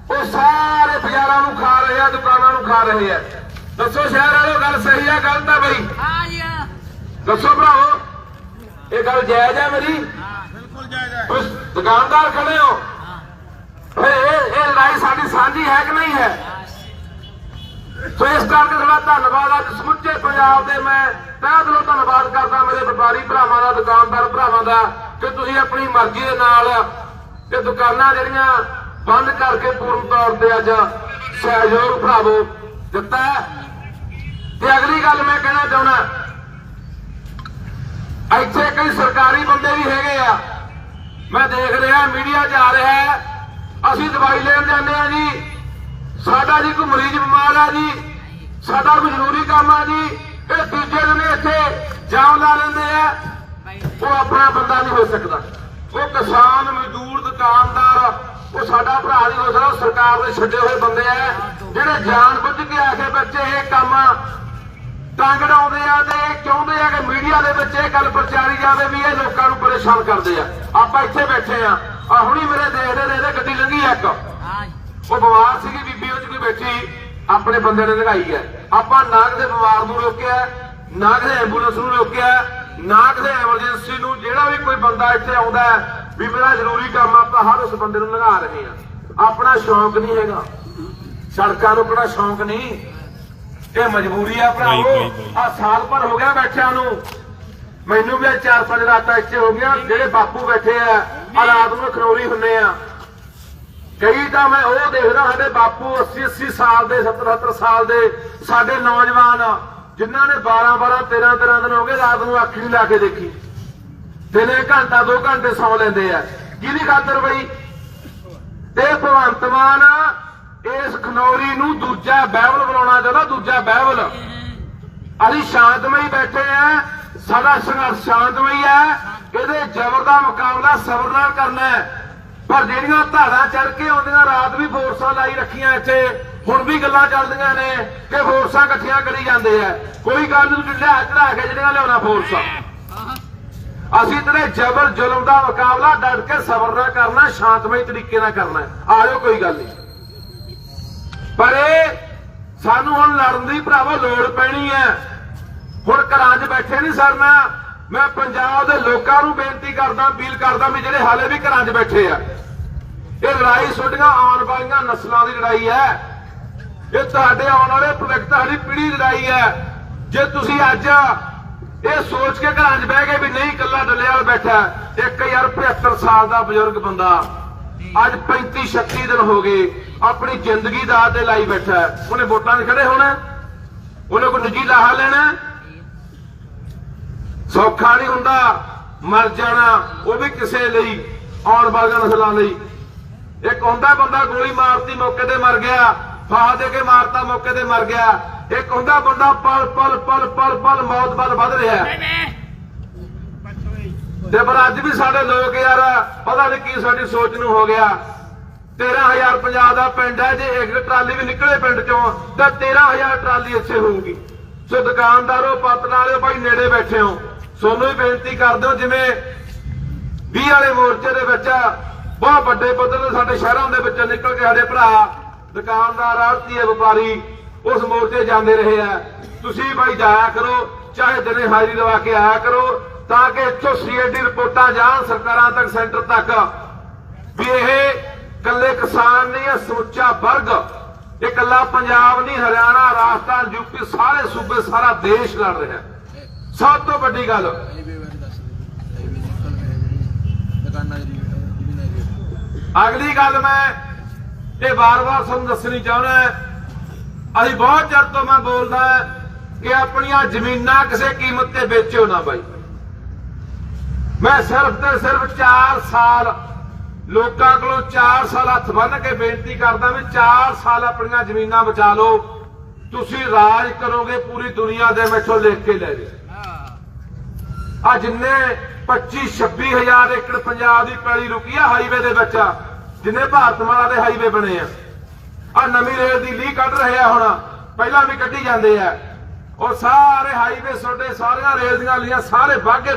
ਉਹ ਸਾਰੇ ਬਾਜ਼ਾਰਾਂ ਨੂੰ ਖਾ ਰਹੇ ਆ, ਦੁਕਾਨਾਂ ਨੂੰ ਖਾ ਰਹੇ ਆ। ਦੱਸੋ ਸ਼ਹਿਰ ਵਾਲੋ ਗੱਲ ਸਹੀ ਆ ਗਲਤ ਆ ਬਈ? ਦੱਸੋ ਭਰਾਵੋ ਇਹ ਗੱਲ ਜਾਇਜ਼ ਆ ਮੇਰੀ? ਬਿਲਕੁਲ ਜਾਇਜ਼ ਤੁਸੀਂ ਦੁਕਾਨਦਾਰ ਖੜੇ ਹੋ। ਫਿਰ ਇਹ ਇਹ ਲੜਾਈ ਸਾਡੀ ਸਾਂਝੀ ਹੈ ਕਿ ਨਹੀਂ ਹੈ? ਸੋ ਇਸ ਕਰਕੇ ਤੁਹਾਡਾ ਧੰਨਵਾਦ ਅੱਜ ਸਮੁੱਚੇ ਪੰਜਾਬ ਦੇ ਮੈਂ ਤਹਿ ਦਿਲੋਂ ਧੰਨਵਾਦ ਕਰਦਾ ਮੇਰੇ ਵਪਾਰੀ ਭਰਾਵਾਂ ਦਾ ਦੁਕਾਨਦਾਰ ਭਰਾਵਾਂ ਦਾ ਕਿ ਤੁਸੀਂ ਆਪਣੀ ਮਰਜ਼ੀ ਦੇ ਨਾਲ ਇਹ ਦੁਕਾਨਾਂ ਜਿਹੜੀਆਂ ਬੰਦ ਕਰਕੇ ਪੂਰਨ ਤੌਰ ਤੇ ਅੱਜ ਸਹਿਯੋਗ ਭਰਾਵੋ ਦਿੱਤਾ ਹੈ। ਤੇ ਅਗਲੀ ਗੱਲ ਮੈਂ ਕਹਿਣਾ ਚਾਹੁੰਦਾ, ਇੱਥੇ ਕਈ ਸਰਕਾਰੀ ਬੰਦੇ ਵੀ ਹੈਗੇ ਆ। ਮੈਂ ਦੇਖ ਰਿਹਾ, ਮੀਡੀਆ 'ਚ ਆ ਰਿਹਾ ਅਸੀਂ ਦਵਾਈ ਲੈਣ ਜਾਂਦੇ ਆ ਜੀ। ਸਾਡਾ ਜੀ ਕੋਈ ਮਰੀਜ਼ ਬਿਮਾਰ ਆ ਜੀ। ਸਾਡਾ ਕੋਈ ਜ਼ਰੂਰੀ ਕੰਮ ਆ ਜੀ। ਇਹ ਦੂਜੇ ਦਿਨ ਇੱਥੇ ਜਾਮ ਲਾ ਲੈਂਦੇ ਆ। ਉਹ ਆਪਣਾ ਬੰਦਾ ਨਹੀਂ ਹੋ ਸਕਦਾ। ਉਹ ਕਿਸਾਨ, ਮਜ਼ਦੂਰ, ਦੁਕਾਨਦਾਰ, ਉਹ ਸਾਡਾ ਭਰਾ ਨਹੀਂ ਹੋ ਸਕਦਾ। ਸਰਕਾਰ ਦੇ ਛੱਡੇ ਹੋਏ ਬੰਦੇ ਆ। ਜਿਹੜੇ ਜਾਣ ਬੁੱਝ ਕੇ ਆ ਕੇ ਬੱਚੇ ਇਹ ਕੰਮ ਟੰਗ ਡਾਉਂਦੇ ਆ ਤੇ ਚਾਹੁੰਦੇ ਆ ਕਿ ਮੀਡੀਆ ਦੇ ਵਿੱਚ ਇਹ ਗੱਲ ਪ੍ਰਚਾਰੀ ਜਾਵੇ ਵੀ ਇਹ ਲੋਕਾਂ ਨੂੰ ਪਰੇਸ਼ਾਨ ਕਰਦੇ ਆ। ਆਪਾਂ ਇੱਥੇ ਬੈਠੇ ਆ। ਆ ਹੁਣੀ ਮੇਰੇ ਦੇਖਦੇ ਨੇ ਇਹਦੇ ਗੱਡੀ ਲੰਘੀ ਇੱਕ। ਉਹ ਬਿਮਾਰ ਸੀਗੀ, ਬੀਬੀ ਉਹ ਚ ਕੋਈ ਬੈਠੀ। ਆਪਣੇ ਬੰਦੇ ਨੇ ਲਗਾਈ ਹੈ ਆਪਾਂ ਨਾ ਕਿਸੇ ਬਿਮਾਰ ਨੂੰ ਰੋਕਿਆ ਨਾ ਕਿਸੇ ਐਂਬੂਲੈਂਸ ਨੂੰ ਰੋਕਿਆ ਨਾ ਕਿਸੇ ਐਮਰਜੈਂਸੀ ਨੂੰ ਜਿਹੜਾ ਵੀ ਕੋਈ ਬੰਦਾ ਇੱਥੇ ਆਉਂਦਾ ਹੈ ਵੀ ਮੇਰਾ ਜ਼ਰੂਰੀ ਕੰਮ ਆਪਾਂ ਹਰ ਉਸ ਬੰਦੇ ਨੂੰ ਲੰਘਾ ਰਹੇ ਆ। ਆਪਣਾ ਸ਼ੌਂਕ ਨਹੀਂ ਹੈਗਾ। ਸੜਕਾਂ ਰੋਕਣਾ ਸ਼ੌਂਕ ਨਹੀਂ। ਇਹ ਮਜਬੂਰੀ ਆ ਭਰਾਵੋ। ਆ ਸਾਲ ਭਰ ਹੋ ਗਿਆ ਬੈਠਿਆਂ ਨੂੰ। ਮੈਨੂੰ ਵੀ ਚਾਰ ਪੰਜ ਰਾਤਾਂ ਇੱਥੇ ਹੋ ਗਈਆਂ। ਜਿਹੜੇ ਬਾਪੂ ਬੈਠੇ ਆ ਆ ਰਾਤ ਨੂੰ ਖਨੌਰੀ ਹੁੰਨੇ ਆ। ਕਈ ਤਾਂ ਮੈਂ ਉਹ ਦੇਖਦਾ ਸਾਡੇ ਬਾਪੂ 80 80 ਸਾਲ ਦੇ 70 70 ਸਾਲ ਦੇ ਸਾਡੇ ਨੌਜਵਾਨ ਜਿਨ੍ਹਾਂ ਨੇ 12 12 13 13 ਦਿਨ ਹੋ ਗਏ ਰਾਤ ਨੂੰ ਅੱਖ ਨਹੀਂ ਲਾ ਕੇ ਦੇਖੀ। ਦਿਨੇ ਘੰਟਾ 2 ਘੰਟੇ ਸੌ ਲੈਂਦੇ ਆ। ਕਿਹਦੀ ਖਾਤਰ ਬਈ? ਤੇ ਭਗਵੰਤ ਮਾਨ ਇਸ ਖਨੌਰੀ ਨੂੰ ਦੂਜਾ ਬਾਈਬਲ ਬਣਾਉਣਾ ਚਾਹੁੰਦਾ, ਦੂਜਾ ਬਾਈਬਲ ਅਸੀਂ ਸ਼ਾਂਤਮਈ ਬੈਠੇ ਆ, ਸਾਡਾ ਸੰਘਰਸ਼ ਸ਼ਾਂਤਮਈ ਹੈ ਇਹਦੇ ਜ਼ਬਰ ਦਾ ਮੁਕਾਬਲਾ ਸਬਰ ਨਾਲ ਕਰਨਾ ਹੈ। ਪਰ ਜਿਹੜੀਆਂ ਧਾਰਾਂ ਚੜ ਕੇ ਆਉਂਦੀਆਂ, ਰਾਤ ਵੀ ਫੋਰਸਾਂ ਲਾਈ ਰੱਖੀਆਂ ਇੱਥੇ, ਹੁਣ ਵੀ ਗੱਲਾਂ ਚੱਲਦੀਆਂ ਨੇ ਕਿ ਫੋਰਸਾਂ ਇਕੱਠੀਆਂ ਕਰੀ ਜਾਂਦੇ ਆ। ਕੋਈ ਗੱਲ ਨੂੰ ਲਿਆ ਚੜਾ ਕੇ ਜਿਹੜੀਆਂ ਲਿਆਉਣਾ ਫੋਰਸਾਂ। ਅਸੀਂ ਤੇਰੇ ਜ਼ਬਰ ਜ਼ੁਲਮ ਦਾ ਮੁਕਾਬਲਾ ਡਟ ਕੇ ਸਬਰ ਨਾਲ ਕਰਨਾ, ਸ਼ਾਂਤਮਈ ਤਰੀਕੇ ਨਾਲ ਕਰਨਾ ਹੈ। ਆਜੋ ਕੋਈ ਗੱਲ ਨਹੀਂ। ਪਰ ਇਹ ਸਾਨੂੰ ਹੁਣ ਲੜਨ ਦੀ ਭਰਾਵਾ ਲੋੜ ਪੈਣੀ ਹੈ। ਹੁਣ ਘਰਾਂ 'ਚ ਬੈਠੇ ਨਹੀਂ ਸਰਨਾ। ਮੈਂ ਪੰਜਾਬ ਦੇ ਲੋਕਾਂ ਨੂੰ ਬੇਨਤੀ ਕਰਦਾ, ਅਪੀਲ ਕਰਦਾ ਵੀ ਜਿਹੜੇ ਹਾਲੇ ਵੀ ਘਰਾਂ 'ਚ ਬੈਠੇ ਆ, ਇਹ ਲੜਾਈ ਛੋਟੀਆਂ ਆਉਣ ਵਾਲੀਆਂ ਨਸਲਾਂ ਦੀ ਲੜਾਈ ਹੈ। ਇਹ ਤੁਹਾਡੇ ਆਉਣ ਵਾਲੇ ਭਵਿੱਖ ਤੁਹਾਡੀ ਪੀੜ੍ਹੀ ਦੀ ਲੜਾਈ ਹੈ। ਜੇ ਤੁਸੀਂ ਅੱਜ ਇਹ ਸੋਚ ਕੇ ਘਰਾਂ 'ਚ ਬਹਿ ਗਏ ਵੀ ਨਹੀਂ ਇਕੱਲਾ ਡੱਲੇ ਵਾਲ ਬੈਠਾ ਹੈ। ਇੱਕ ਯਾਰ 75 ਸਾਲ ਦਾ ਬਜ਼ੁਰਗ ਬੰਦਾ ਅੱਜ 35 36 ਦਿਨ ਹੋ ਗਏ, ਆਪਣੀ ਜ਼ਿੰਦਗੀ ਦਾ ਤੇ ਲਾਈ ਬੈਠਾ ਉਹਨੇ ਵੋਟਾਂ 'ਚ ਖੜੇ ਹੋਣਾ ਉਹਨੇ ਕੋਈ ਨਿੱਜੀ ਲਾਹਾ ਲੈਣਾ ਸੌਖਾ ਨਹੀਂ ਹੁੰਦਾ, ਮਰ ਜਾਣਾ, ਉਹ ਵੀ ਕਿਸੇ ਲਈ, ਆਉਣ ਵਾਲੀਆਂ ਨਸਲਾਂ ਲਈ। ਇੱਕ ਹੁੰਦਾ ਬੰਦਾ ਗੋਲੀ ਮਾਰਤੀ, ਮੌਕੇ ਤੇ ਮਰ ਗਿਆ, ਫਾਹ ਦੇ ਕੇ ਮਾਰਤਾ, ਮੌਕੇ ਤੇ ਮਰ ਗਿਆ। ਇੱਕ ਹੁੰਦਾ ਬੰਦਾ ਪਲ ਪਲ ਪਲ ਪਲ ਪਲ, ਮੌਤ ਵੱਲ ਵੱਧ ਰਿਹਾ ਤੇ ਪਰ ਅੱਜ ਵੀ ਸਾਡੇ ਲੋਕ ਯਾਰ, ਪਤਾ ਨਹੀਂ ਕੀ ਸਾਡੀ ਸੋਚ ਨੂੰ ਹੋ ਗਿਆ। 13000 ਪੰਜਾਬ ਦਾ ਪਿੰਡ ਹੈ, ਜੇ ਇੱਕ ਟਰਾਲੀ ਵੀ ਨਿਕਲੇ ਪਿੰਡ ਚੋਂ, ਤਾਂ 13000 ਟਰਾਲੀ ਇੱਥੇ ਹੋਊਗੀ। ਸੋ ਦੁਕਾਨਦਾਰੋ ਪੱਤਨ ਵਾਲਿਓ ਭਾਈ ਨੇੜੇ ਬੈਠੇ ਹੋ। ਸੋਨੂੰ ਵੀ ਬੇਨਤੀ ਕਰਦੇ ਹੋ ਜਿਵੇਂ 20 ਵਾਲੇ ਮੋਰਚੇ ਦੇ ਵਿੱਚ ਬਹੁਤ ਵੱਡੇ ਪੱਧਰ ਤੇ ਸਾਡੇ ਸ਼ਹਿਰਾਂ ਦੇ ਵਿੱਚ ਨਿਕਲ ਕੇ ਸਾਡੇ ਭਰਾ ਦੁਕਾਨਦਾਰ, ਆੜਤੀਏ, ਵਪਾਰੀ ਉਸ ਮੋਰਚੇ ਜਾਂਦੇ ਰਹੇ ਆ। ਤੁਸੀਂ ਭਾਈ ਜਾਇਆ ਕਰੋ, ਚਾਹੇ ਦਿਨੇ ਹਾਜ਼ਰੀ ਲਵਾ ਕੇ ਆਇਆ ਕਰੋ ਤਾਂ ਕਿ ਇੱਥੋਂ ਸੀਐਡੀ ਰਿਪੋਰਟਾਂ ਜਾਣ ਸਰਕਾਰਾਂ ਤੱਕ, ਸੈਂਟਰ ਤੱਕ। ਵੀ ਇਹ ਕੱਲੇ ਕਿਸਾਨ ਨਹੀਂ ਇਹ ਸਮੁੱਚਾ ਵਰਗ। ਇਹ ਕੱਲਾ ਪੰਜਾਬ ਨਹੀਂ, ਹਰਿਆਣਾ, ਰਾਜਸਥਾਨ ਯੂਪੀ ਸਾਰੇ ਸੂਬੇ, ਸਾਰਾ ਦੇਸ਼ ਲੜ ਰਿਹਾ ਸਭ ਤੋਂ ਵੱਡੀ ਗੱਲ। ਅਗਲੀ ਗੱਲ ਮੈਂ ਇਹ ਵਾਰ-ਵਾਰ ਤੁਹਾਨੂੰ ਦੱਸਣੀ ਚਾਹੁੰਦਾ ਅਸੀਂ ਬਹੁਤ ਚਿਰ ਤੋਂ ਮੈਂ ਬੋਲਦਾ ਕਿ ਆਪਣੀਆਂ ਜ਼ਮੀਨਾਂ ਕਿਸੇ ਕੀਮਤ ਤੇ ਵੇਚਿਓ ਨਾ ਬਾਈ। ਮੈਂ ਸਿਰਫ ਤੇ ਸਿਰਫ 4 ਸਾਲ ਲੋਕਾਂ ਕੋਲੋਂ 4 ਸਾਲ ਹੱਥ ਬੰਨ ਕੇ ਬੇਨਤੀ ਕਰਦਾ ਵੀ 4 ਸਾਲ ਆਪਣੀਆਂ ਜ਼ਮੀਨਾਂ ਬਚਾ ਲਓ। ਤੁਸੀਂ ਰਾਜ ਕਰੋਗੇ, ਪੂਰੀ ਦੁਨੀਆ ਦੇ ਮੈਥੋਂ ਲਿਖ ਕੇ ਲੈ ਜਾਓ ਆ ਜਿੰਨੇ 25 26000 ਏਕੜ ਪੰਜਾਬ ਦੀ ਪੈਲੀ ਰੁਕੀ ਆ ਹਾਈਵੇ ਦੇ ਵਿੱਚ, ਜਿੰਨੇ ਭਾਰਤ ਮਾਲਾ ਦੇ ਹਾਈਵੇ ਬਣੇ ਆ। ਆ ਨਵੀਂ ਰੇਲ ਦੀ ਲੀਹ ਕੱਢ ਰਹੇ ਆ ਹੁਣ, ਪਹਿਲਾਂ ਵੀ ਕੱਢੀ ਜਾਂਦੇ ਆ। ਉਹ ਸਾਰੇ ਹਾਈਵੇ ਛੋਟੇ ਸਾਰੀਆਂ ਰੇਲ ਦੀਆਂ ਲੀਆਂ ਸਾਰੇ ਬਾਗੇ